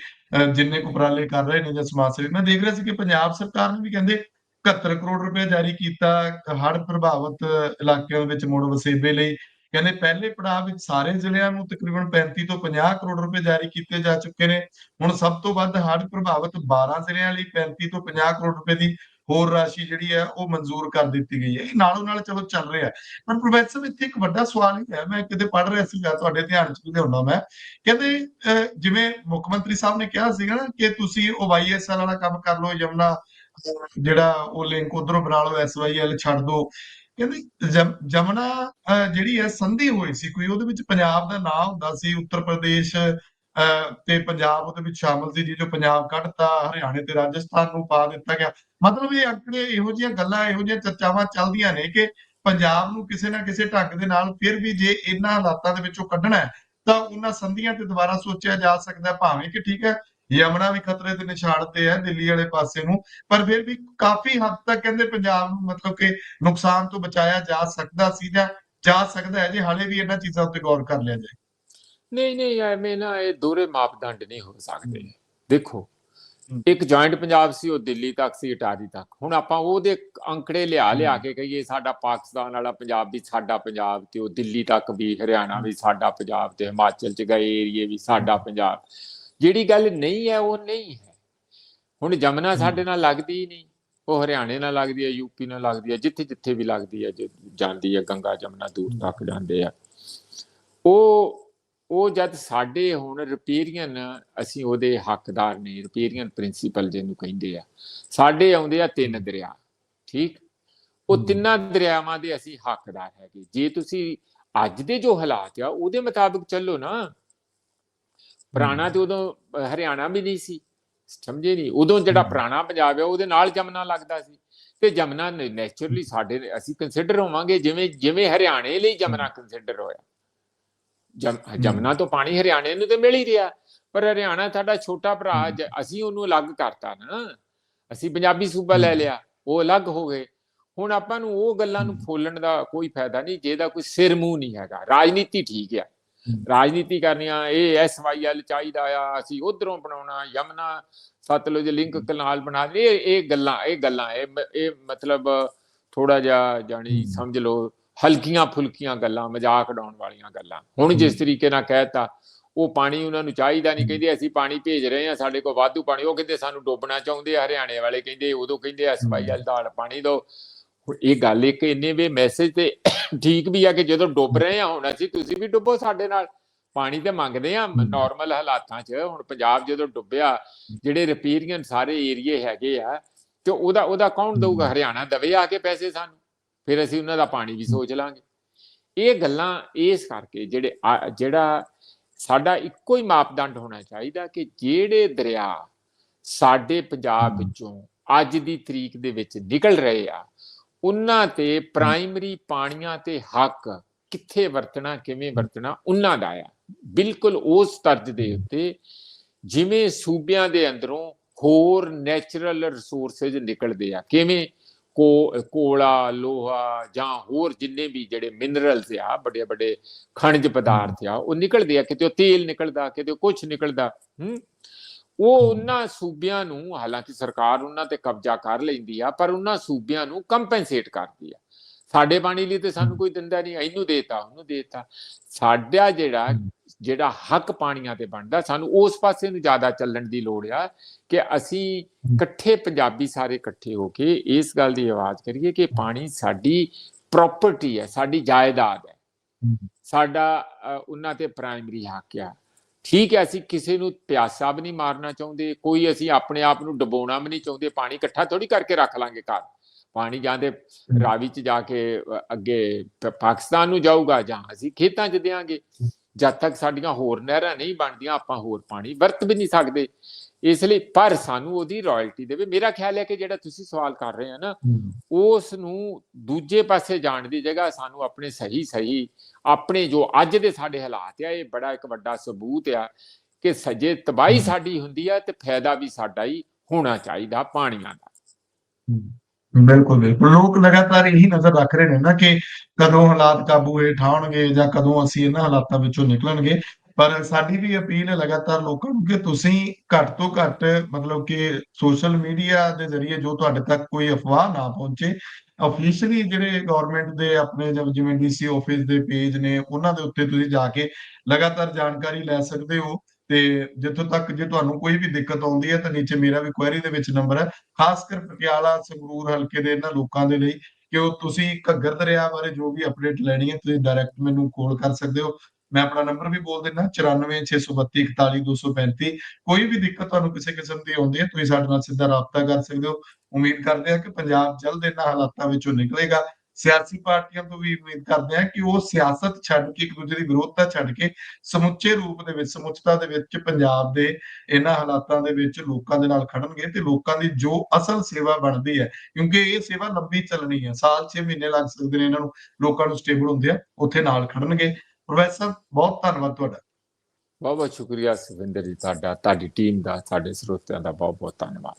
ਜਿੰਨੇ ਕੁ ਉਪਰਾਲੇ ਕਰ ਰਹੇ ਨੇ ਜਾਂ ਸਮਾਜ ਸੇਵੀ ਮੈਂ ਦੇਖ ਰਿਹਾ ਸੀ ਕਿ ਪੰਜਾਬ ਸਰਕਾਰ ਨੇ ਵੀ ਕਹਿੰਦੇ 71 ਕਰੋੜ ਰੁਪਏ ਜਾਰੀ ਕੀਤਾ ਹੜ੍ਹ ਪ੍ਰਭਾਵਿਤ ਇਲਾਕਿਆਂ ਵਿੱਚ ਮੁੜ ਵਸੇਬੇ ਲਈ। ਕਹਿੰਦੇ ਪਹਿਲੇ ਪੜਾਅ ਵਿੱਚ ਸਾਰੇ ਜ਼ਿਲ੍ਹਿਆਂ ਨੂੰ ਤਕਰੀਬਨ 35 ਤੋਂ 50 ਕਰੋੜ ਰੁਪਏ ਜਾਰੀ ਕੀਤੇ ਜਾ ਚੁੱਕੇ ਨੇ। ਹੁਣ ਸਭ ਤੋਂ ਵੱਧ ਹੜ੍ਹ ਪ੍ਰਭਾਵਿਤ 12 ਜ਼ਿਲ੍ਹਿਆਂ ਲਈ 35 ਤੋਂ 50 ਕਰੋੜ ਰੁਪਏ ਦੀ ਹੋਰ ਰਾਸ਼ੀ ਜਿਹੜੀ ਹੈ ਉਹ ਮਨਜ਼ੂਰ ਕਰ ਦਿੱਤੀ ਗਈ ਹੈ। ਇਹ ਨਾਲੋਂ ਨਾਲ ਚਲੋ ਚੱਲ ਰਿਹਾ ਹੈ। ਪਰ ਪ੍ਰੋਫੈਸਰ ਇੱਥੇ ਇੱਕ ਵੱਡਾ ਸਵਾਲ ਹੀ ਹੈ। ਮੈਂ ਕਿਤੇ ਪੜ੍ਹ ਰਿਹਾ ਸੀਗਾ ਤੁਹਾਡੇ ਧਿਆਨ 'ਚ ਵੀ ਲਿਆਉਣਾ ਮੈਂ। ਕਹਿੰਦੇ ਅਹ, ਜਿਵੇਂ ਮੁੱਖ ਮੰਤਰੀ ਸਾਹਿਬ ਨੇ ਕਿਹਾ ਸੀਗਾ ਨਾ ਕਿ ਤੁਸੀਂ ਉਹ ਵਾਈਐਸਐਲ ਵਾਲਾ ਕੰਮ ਕਰ ਲਓ ਯਮਨਾ ਜਿਹੜਾ ਉਹ ਲਿੰਕ ਉਧਰੋਂ ਬਣਾ ਲਓ ਐਸਵਾਈਐਲ ਛੱਡ ਦਿਓ ਕਹਿੰਦੇ ਜਮਨਾ ਜਿਹੜੀ ਹੈ, ਸੰਧੀ ਹੋਈ ਸੀ ਕੋਈ, ਉਹਦੇ ਵਿੱਚ ਪੰਜਾਬ ਦਾ ਨਾਮ ਹੁੰਦਾ ਸੀ, ਉੱਤਰ ਪ੍ਰਦੇਸ਼ ਤੇ ਪੰਜਾਬ ਉਹਦੇ ਵਿੱਚ ਸ਼ਾਮਲ ਸੀ ਜੀ ਪੰਜਾਬ ਕੱਢਤਾ, ਹਰਿਆਣੇ ਤੇ ਰਾਜਸਥਾਨ ਨੂੰ ਪਾ ਦਿੱਤਾ ਗਿਆ। ਮਤਲਬ ਇਹ ਅੰਕੜੇ ਇਹੋ ਜਿਹੀਆਂ ਗੱਲਾਂ, ਇਹੋ ਜਿਹੀਆਂ ਚਰਚਾਵਾਂ ਚੱਲਦੀਆਂ ਨੇ ਕਿ ਪੰਜਾਬ ਨੂੰ ਕਿਸੇ ਨਾ ਕਿਸੇ ਢੰਗ ਦੇ ਨਾਲ ਫਿਰ ਵੀ ਜੇ ਇਹਨਾਂ ਹਾਲਾਤਾਂ ਦੇ ਵਿੱਚੋਂ ਕੱਢਣਾ ਹੈ, ਤਾਂ ਉਹਨਾਂ ਸੰਧੀਆਂ ਤੇ ਦੁਬਾਰਾ ਸੋਚਿਆ ਜਾ ਸਕਦਾ ਭਾਵੇਂ ਕਿ ਠੀਕ ਹੈ ਯਮਨਾ ਵੀ ਖਤਰੇ ਦੇ ਨਿਸ਼ਾਨ ਤੇ ਹੈ ਦਿੱਲੀ ਵਾਲੇ ਪਾਸੇ ਨੂੰ ਪਰ ਫਿਰ ਵੀ ਕਾਫੀ ਹੱਦ ਤੱਕ ਕਹਿੰਦੇ ਪੰਜਾਬ ਨੂੰ ਮਤਲਬ ਕਿ ਨੁਕਸਾਨ ਤੋਂ ਬਚਾਇਆ ਜਾ ਸਕਦਾ ਸੀ ਜਾਂ ਜਾ ਸਕਦਾ ਹੈ ਜੇ ਹਾਲੇ ਵੀ ਇਹਨਾਂ ਚੀਜ਼ਾਂ ਉੱਤੇ ਗੌਰ ਕਰ ਲਿਆ ਜਾਏ ਨਹੀਂ ਨਹੀਂ ਐਵੇਂ ਨਾ ਇਹ ਦੋਹਰੇ ਮਾਪਦੰਡ ਨਹੀਂ ਹੋ ਸਕਦੇ। ਦੇਖੋ। ਇੱਕ ਜੁਆਇੰਟ ਪੰਜਾਬ ਸੀ ਉਹ ਦਿੱਲੀ ਤੱਕ ਸੀ ਅਟਾਰੀ ਤੱਕ ਹੁਣ ਆਪਾਂ ਉਹਦੇ ਅੰਕੜੇ ਲਿਆ ਲਿਆ। ਕੇ ਕਹੀਏ ਸਾਡਾ ਪਾਕਿਸਤਾਨ ਵਾਲਾ ਪੰਜਾਬ ਵੀ ਸਾਡਾ ਪੰਜਾਬ ਤੇ ਉਹ ਦਿੱਲੀ ਤੱਕ ਵੀ ਹਰਿਆਣਾ ਵੀ ਸਾਡਾ ਪੰਜਾਬ ਤੇ ਹਿਮਾਚਲ ਚ ਗਏ ਏਰੀਏ ਵੀ ਸਾਡਾ ਪੰਜਾਬ ਜਿਹੜੀ ਗੱਲ ਨਹੀਂ ਹੈ ਉਹ ਨਹੀਂ ਹੈ। ਹੁਣ ਜਮਨਾ ਸਾਡੇ ਨਾਲ ਲੱਗਦੀ ਹੀ ਨਹੀਂ। ਉਹ ਹਰਿਆਣੇ ਨਾਲ ਲੱਗਦੀ ਹੈ ਯੂਪੀ ਨਾਲ ਲੱਗਦੀ ਹੈ ਜਿੱਥੇ ਜਿੱਥੇ ਵੀ ਲੱਗਦੀ ਹੈ ਜੇ ਜਾਂਦੀ ਹੈ ਗੰਗਾ ਜਮਨਾ ਦੂਰ ਤੱਕ ਜਾਂਦੇ ਆ। ਉਹ ਉਹ ਜਦ ਸਾਡੇ ਹੁਣ ਰਿਪੇਰੀਅਨ ਅਸੀਂ ਉਹਦੇ ਹੱਕਦਾਰ ਨੇ ਰਿਪੇਰੀਅਨ ਪ੍ਰਿੰਸੀਪਲ ਜਿਹਨੂੰ ਕਹਿੰਦੇ ਆ ਸਾਡੇ ਆਉਂਦੇ ਆ ਤਿੰਨ ਦਰਿਆ ਠੀਕ? ਉਹ। ਤਿੰਨਾਂ ਦਰਿਆਵਾਂ ਦੇ ਅਸੀਂ ਹੱਕਦਾਰ ਹੈਗੇ। ਜੇ ਤੁਸੀਂ ਅੱਜ ਦੇ ਜੋ ਹਾਲਾਤ ਆ ਉਹਦੇ ਮੁਤਾਬਕ ਚੱਲੋ ਨਾ। ਪੁਰਾਣਾ ਤੇ ਉਦੋਂ ਹਰਿਆਣਾ ਵੀ ਨਹੀਂ ਸੀ ਸਮਝੇ ਨਹੀਂ। ਉਦੋਂ ਜਿਹੜਾ। ਪੁਰਾਣਾ ਪੰਜਾਬ ਹੈ ਉਹਦੇ ਨਾਲ ਜਮਨਾ ਲੱਗਦਾ ਸੀ। ਤੇ ਜਮਨਾ ਨੇਚਰਲੀ ਸਾਡੇ ਅਸੀਂ ਕੰਸੀਡਰ ਹੋਵਾਂਗੇ ਜਿਵੇਂ ਜਿਵੇਂ ਹਰਿਆਣੇ ਲਈ ਜਮਨਾ ਕੰਸੀਡਰ ਹੋਇਆ। ਜਮ ਜਮਨਾ ਤੋਂ ਪਾਣੀ ਹਰਿਆਣੇ ਨੂੰ ਤੇ ਮਿਲ ਹੀ ਰਿਹਾ। ਪਰ ਹਰਿਆਣਾ ਸਾਡਾ ਛੋਟਾ ਭਰਾ ਅਸੀਂ ਉਹਨੂੰ ਅਲੱਗ ਕਰਤਾ ਨਾ। ਅਸੀਂ ਪੰਜਾਬੀ ਸੂਬਾ ਲੈ। ਲਿਆ ਉਹ ਅਲੱਗ ਹੋ ਗਏ। ਹੁਣ ਆਪਾਂ ਨੂੰ ਉਹ ਗੱਲਾਂ ਨੂੰ। ਫੋਲਣ ਦਾ ਕੋਈ ਫਾਇਦਾ ਨਹੀਂ ਜਿਹਦਾ ਕੋਈ ਸਿਰ ਮੂੰਹ ਨਹੀਂ ਹੈਗਾ। ਰਾਜਨੀਤੀ ਠੀਕ ਆ। ਰਾਜਨੀਤੀ ਕਰਨੀਆਂ ਇਹ ਐਸਵਾਈਐਲ ਚਾਹੀਦਾ ਆ ਅਸੀਂ ਉਧਰੋਂ ਬਣਾਉਣਾ ਯਮਨਾ ਸਤਲੁਜ ਲਿੰਕ ਕਨਾਲ ਬਣਾ ਦੇ ਇਹ ਗੱਲਾਂ ਇਹ ਗੱਲਾਂ ਇਹ ਇਹ ਮਤਲਬ ਥੋੜਾ ਜਿਹਾ ਜਾਣੀ। ਸਮਝ ਲਓ ਹਲਕੀਆਂ ਫੁਲਕੀਆਂ ਗੱਲਾਂ ਮਜ਼ਾਕ ਉਡਾਉਣ ਵਾਲੀਆਂ ਗੱਲਾਂ। ਹੁਣ ਜਿਸ ਤਰੀਕੇ ਨਾਲ ਕਹਿਤਾ ਉਹ ਪਾਣੀ ਉਹਨਾਂ ਨੂੰ ਚਾਹੀਦਾ ਨਹੀਂ ਕਹਿੰਦੇ ਅਸੀਂ ਪਾਣੀ ਭੇਜ ਰਹੇ ਹਾਂ ਸਾਡੇ ਕੋਲ ਵਾਧੂ ਪਾਣੀ ਉਹ ਕਹਿੰਦੇ ਸਾਨੂੰ ਡੋਬਣਾ ਚਾਹੁੰਦੇ ਆ ਹਰਿਆਣੇ ਵਾਲੇ ਕਹਿੰਦੇ ਉਦੋਂ ਕਹਿੰਦੇ ਆ ਸਬਾਈ ਵਾਲ ਦਾਲ ਪਾਣੀ ਦਿਓ ਹੁਣ ਇਹ ਗੱਲ ਇੱਕ ਇੰਨੇ ਵੇ ਮੈਸੇਜ ਤੇ ਠੀਕ ਵੀ ਆ ਕਿ ਜਦੋਂ ਡੁੱਬ ਰਹੇ ਆ ਹੁਣ ਅਸੀਂ ਤੁਸੀਂ ਵੀ ਡੁੱਬੋ ਸਾਡੇ ਨਾਲ। ਪਾਣੀ ਤੇ ਮੰਗਦੇ ਆ ਨਾਰਮਲ ਹਾਲਾਤਾਂ 'ਚ। ਹੁਣ ਪੰਜਾਬ ਜਦੋਂ ਡੁੱਬਿਆ ਜਿਹੜੇ ਰਿਪੀਰੀਅਨ ਸਾਰੇ ਏਰੀਏ ਹੈਗੇ ਆ ਤੇ ਉਹਦਾ ਉਹਦਾ ਕੌਣ ਦਊਗਾ? ਹਰਿਆਣਾ ਦਵੇ ਆ ਕੇ ਪੈਸੇ ਸਾਨੂੰ। ਫਿਰ ਅਸੀਂ ਉਹਨਾਂ ਦਾ ਪਾਣੀ ਵੀ ਸੋਚ ਲਾਂਗੇ। ਇਹ ਗੱਲਾਂ ਇਸ ਕਰਕੇ ਜਿਹੜੇ ਜਿਹੜਾ ਸਾਡਾ ਇੱਕੋ ਹੀ ਮਾਪਦੰਡ ਹੋਣਾ ਚਾਹੀਦਾ ਕਿ ਜਿਹੜੇ ਦਰਿਆ ਸਾਡੇ ਪੰਜਾਬ ਵਿੱਚੋਂ ਅੱਜ ਦੀ ਤਰੀਕ ਦੇ ਵਿੱਚ ਨਿਕਲ ਰਹੇ ਆ ਉਹਨਾਂ ਤੇ ਪ੍ਰਾਇਮਰੀ ਪਾਣੀਆਂ ਤੇ ਹੱਕ ਕਿੱਥੇ ਵਰਤਣਾ ਕਿਵੇਂ ਵਰਤਣਾ ਉਹਨਾਂ ਦਾ ਆ। ਬਿਲਕੁਲ ਉਸ ਤਰਜ ਦੇ ਉੱਤੇ ਜਿਵੇਂ ਸੂਬਿਆਂ ਦੇ ਅੰਦਰੋਂ ਹੋਰ ਨੈਚੁਰਲ ਰਿਸੋਰਸਸ ਨਿਕਲਦੇ ਆ ਕਿਵੇਂ ਕੋ ਕੋਲਾ ਲੋਹਾ ਜਾਂ ਹੋਰ ਜਿੰਨੇ ਵੀ ਜਿਹੜੇ ਮਿਨਰਲਸ ਆ ਵੱਡੇ ਵੱਡੇ ਖਣਿਜ ਪਦਾਰਥ ਆ ਉਹ ਨਿਕਲਦੇ ਆ। ਕਿਤੇ ਤੇਲ ਨਿਕਲਦਾ ਕਿਤੇ ਕੁਝ ਨਿਕਲਦਾ ਹੂੰ। ਉਹ ਉਹਨਾਂ ਸੂਬਿਆਂ ਨੂੰ ਹਾਲਾਂਕਿ ਸਰਕਾਰ ਉਹਨਾਂ ਤੇ ਕਬਜ਼ਾ ਕਰ ਲੈਂਦੀ ਆ ਪਰ ਉਹਨਾਂ ਸੂਬਿਆਂ ਨੂੰ ਕੰਪਨਸੇਟ ਕਰਦੀ ਆ। ਸਾਡੇ ਪਾਣੀ ਲਈ ਤੇ ਸਾਨੂੰ ਕੋਈ ਦਿੰਦਾ ਨਹੀਂ ਇਹਨੂੰ ਦੇਤਾ ਉਹਨੂੰ ਦੇਤਾ। ਸਾਡਾ ਜਿਹੜਾ ਜਿਹੜਾ ਹੱਕ ਪਾਣੀਆਂ ਤੇ ਬਣਦਾ ਸਾਨੂੰ ਉਸ ਪਾਸੇ ਨੂੰ ਜ਼ਿਆਦਾ ਚੱਲਣ ਦੀ ਲੋੜ ਆ ਕਿ ਅਸੀਂ ਇਕੱਠੇ ਪੰਜਾਬੀ ਸਾਰੇ ਇਕੱਠੇ ਹੋ ਕੇ ਇਸ ਗੱਲ ਦੀ ਆਵਾਜ਼ ਕਰੀਏ ਕਿ ਪਾਣੀ ਸਾਡੀ ਪ੍ਰਾਪਰਟੀ ਹੈ ਸਾਡੀ ਜਾਇਦਾਦ ਹੈ। ਸਾਡਾ ਉਹਨਾਂ ਤੇ ਪ੍ਰਾਇਮਰੀ ਹੱਕ ਆ। ਠੀਕ ਹੈ ਅਸੀਂ ਕਿਸੇ ਨੂੰ ਪਿਆਸਾ ਵੀ ਨਹੀਂ ਮਾਰਨਾ ਚਾਹੁੰਦੇ ਕੋਈ ਅਸੀਂ ਆਪਣੇ ਆਪ ਨੂੰ ਡਬੋਣਾ ਵੀ ਨਹੀਂ ਚਾਹੁੰਦੇ ਪਾਣੀ ਇਕੱਠਾ ਥੋੜੀ ਕਰਕੇ ਰੱਖ ਲਾਂਗੇ ਘਰ। ਪਾਣੀ ਜਾਂਦੇ ਰਾਵੀ ਚ ਜਾ ਕੇ ਅੱਗੇ ਪਾਕਿਸਤਾਨ ਨੂੰ ਜਾਊਗਾ ਜਾਂ ਅਸੀਂ ਖੇਤਾਂ 'ਚ ਦੇਾਂਗੇ ਜਦ ਤੱਕ ਸਾਡੀਆਂ ਹੋਰ ਨਹਿਰਾਂ ਨਹੀਂ ਬਣਦੀਆਂ ਆਪਾਂ ਹੋਰ ਪਾਣੀ ਵਰਤ ਵੀ ਨਹੀਂ ਸਕਦੇ। ਇਸ ਲਈ ਪਰ ਸਾਨੂੰ ਉਹਦੀ ਰਾਇਲਟੀ ਦੇਵੇ ਮੇਰਾ ਖਿਆਲ ਹੈ ਕਿ ਜਿਹੜਾ ਤੁਸੀਂ ਸਵਾਲ ਕਰ ਰਹੇ ਆ ਨਾ ਉਸ ਨੂੰ ਦੂਜੇ ਪਾਸੇ ਜਾਣ ਦੀ ਜਗ੍ਹਾ ਸਾਨੂੰ ਆਪਣੇ ਸਹੀ ਸਹੀ ਆਪਣੇ ਜੋ ਅੱਜ ਦੇ ਸਾਡੇ ਹਾਲਾਤ ਆ ਇਹ ਬੜਾ ਇੱਕ ਵੱਡਾ ਸਬੂਤ ਆ ਕਿ ਸਜੇ ਤਬਾਹੀ ਸਾਡੀ ਹੁੰਦੀ ਆ ਤੇ ਫਾਇਦਾ ਵੀ ਸਾਡਾ ਹੀ ਹੋਣਾ ਚਾਹੀਦਾ ਪਾਣੀਆਂ ਦਾ। ਬਿਲਕੁਲ ਬਿਲਕੁਲ। ਲੋਕ ਲਗਾਤਾਰ ਇਹੀ ਨਜ਼ਰ ਰੱਖ ਰਹੇ ਨੇ ਨਾ ਕਿ ਕਦੋਂ ਹਾਲਾਤ ਕਾਬੂ ਹੇਠ ਆਉਣਗੇ ਜਾਂ ਕਦੋਂ ਅਸੀਂ ਇਹਨਾਂ ਹਾਲਾਤਾਂ ਵਿੱਚੋਂ ਨਿਕਲਣਗੇ। ਪਰ ਸਾਡੀ ਵੀ ਅਪੀਲ ਹੈ ਲਗਾਤਾਰ ਲੋਕਾਂ ਨੂੰ ਕਿ ਤੁਸੀਂ ਘੱਟ ਤੋਂ ਘੱਟ ਮਤਲਬ ਕਿ ਸੋਸ਼ਲ ਮੀਡੀਆ ਦੇ ਜ਼ਰੀਏ ਜੋ ਤੁਹਾਡੇ ਤੱਕ ਕੋਈ ਅਫਵਾਹ ਨਾ ਪਹੁੰਚੇ ਅਫੀਸ਼ੀਅਲੀ ਜਿਹੜੇ ਗਵਰਨਮੈਂਟ ਦੇ ਆਪਣੇ ਜਿਵੇਂ- ਡੀਸੀ ਆਫਿਸ ਦੇ ਪੇਜ ਨੇ, ਉਹਨਾਂ ਦੇ ਉੱਤੇ ਤੁਸੀਂ ਜਾ ਕੇ ਲਗਾਤਾਰ ਜਾਣਕਾਰੀ ਲੈ ਸਕਦੇ ਹੋ ਤੇ ਜਿੱਥੋਂ ਤੱਕ ਜੇ ਤੁਹਾਨੂੰ ਕੋਈ ਵੀ ਦਿੱਕਤ ਆਉਂਦੀ ਹੈ ਤਾਂ ਨੀਚੇ ਮੇਰਾ ਵੀ ਕੁਐਰੀ ਦੇ ਵਿੱਚ ਨੰਬਰ ਹੈ। ਖਾਸ ਕਰ ਪਟਿਆਲਾ, ਸੰਗਰੂਰ ਹਲਕੇ ਦੇ ਇਹਨਾਂ ਲੋਕਾਂ ਦੇ ਲਈ ਕਿ ਉਹ ਤੁਸੀਂ ਘੱਗਰ ਦਰਿਆ ਬਾਰੇ ਜੋ ਵੀ ਅਪਡੇਟ ਲੈਣੀ ਹੈ, ਤੁਸੀਂ ਡਾਇਰੈਕਟ ਮੈਨੂੰ ਕਾਲ ਕਰ ਸਕਦੇ ਹੋ। ਮੈਂ ਆਪਣਾ ਨੰਬਰ ਵੀ ਬੋਲ ਦਿੰਦਾ 9462341235 ਕੋਈ ਵੀ ਦਿੱਕਤ ਤੁਹਾਨੂੰ ਕਿਸੇ ਕਿਸਮ ਦੀ ਆਉਂਦੀ ਹੈ, ਤੁਸੀਂ ਸਾਡੇ ਨਾਲ ਸਿੱਧਾ ਰਾਬਤਾ ਕਰ ਸਕਦੇ ਹੋ। ਉਮੀਦ ਕਰਦੇ ਹਾਂ ਕਿ ਪੰਜਾਬ ਜਲਦ ਇਹਨਾਂ ਹਾਲਾਤਾਂ ਵਿੱਚੋਂ ਨਿਕਲੇਗਾ। ਸਿਆਸੀ ਪਾਰਟੀਆਂ ਤੋਂ ਵੀ ਉਮੀਦ ਕਰਦੇ ਹਾਂ ਕਿ ਉਹ ਸਿਆਸਤ ਛੱਡ ਕੇ, ਇੱਕ ਦੂਜੇ ਦੀ ਵਿਰੋਧਤਾ ਛੱਡ ਕੇ, ਸਮੁੱਚੇ ਰੂਪ ਦੇ ਵਿੱਚ, ਸਮੁੱਚਤਾ ਦੇ ਵਿੱਚ ਪੰਜਾਬ ਦੇ ਇਹਨਾਂ ਹਾਲਾਤਾਂ ਦੇ ਵਿੱਚ ਲੋਕਾਂ ਦੇ ਨਾਲ ਖੜਨਗੇ ਤੇ ਲੋਕਾਂ ਦੀ ਜੋ ਅਸਲ ਸੇਵਾ ਬਣਦੀ ਹੈ, ਕਿਉਂਕਿ ਇਹ ਸੇਵਾ ਲੰਬੀ ਚੱਲਣੀ ਹੈ। ਸਾਲ 6 ਮਹੀਨੇ ਲੱਗ ਸਕਦੇ ਨੇ ਇਹਨਾਂ ਨੂੰ, ਲੋਕਾਂ ਨੂੰ ਸਟੇਬਲ ਹੁੰਦੇ ਆ ਉੱਥੇ ਨਾਲ ਖੜਨਗੇ। ਪ੍ਰੋਫੈਸਰ, ਬਹੁਤ ਧੰਨਵਾਦ ਤੁਹਾਡਾ। ਬਹੁਤ ਬਹੁਤ ਸ਼ੁਕਰੀਆ ਸੁਵਿੰਦਰ ਜੀ ਤੁਹਾਡਾ, ਤੁਹਾਡੀ ਟੀਮ ਦਾ ਸਾਡੇ ਸਰੋਤਿਆਂ ਦਾ ਬਹੁਤ ਬਹੁਤ ਧੰਨਵਾਦ।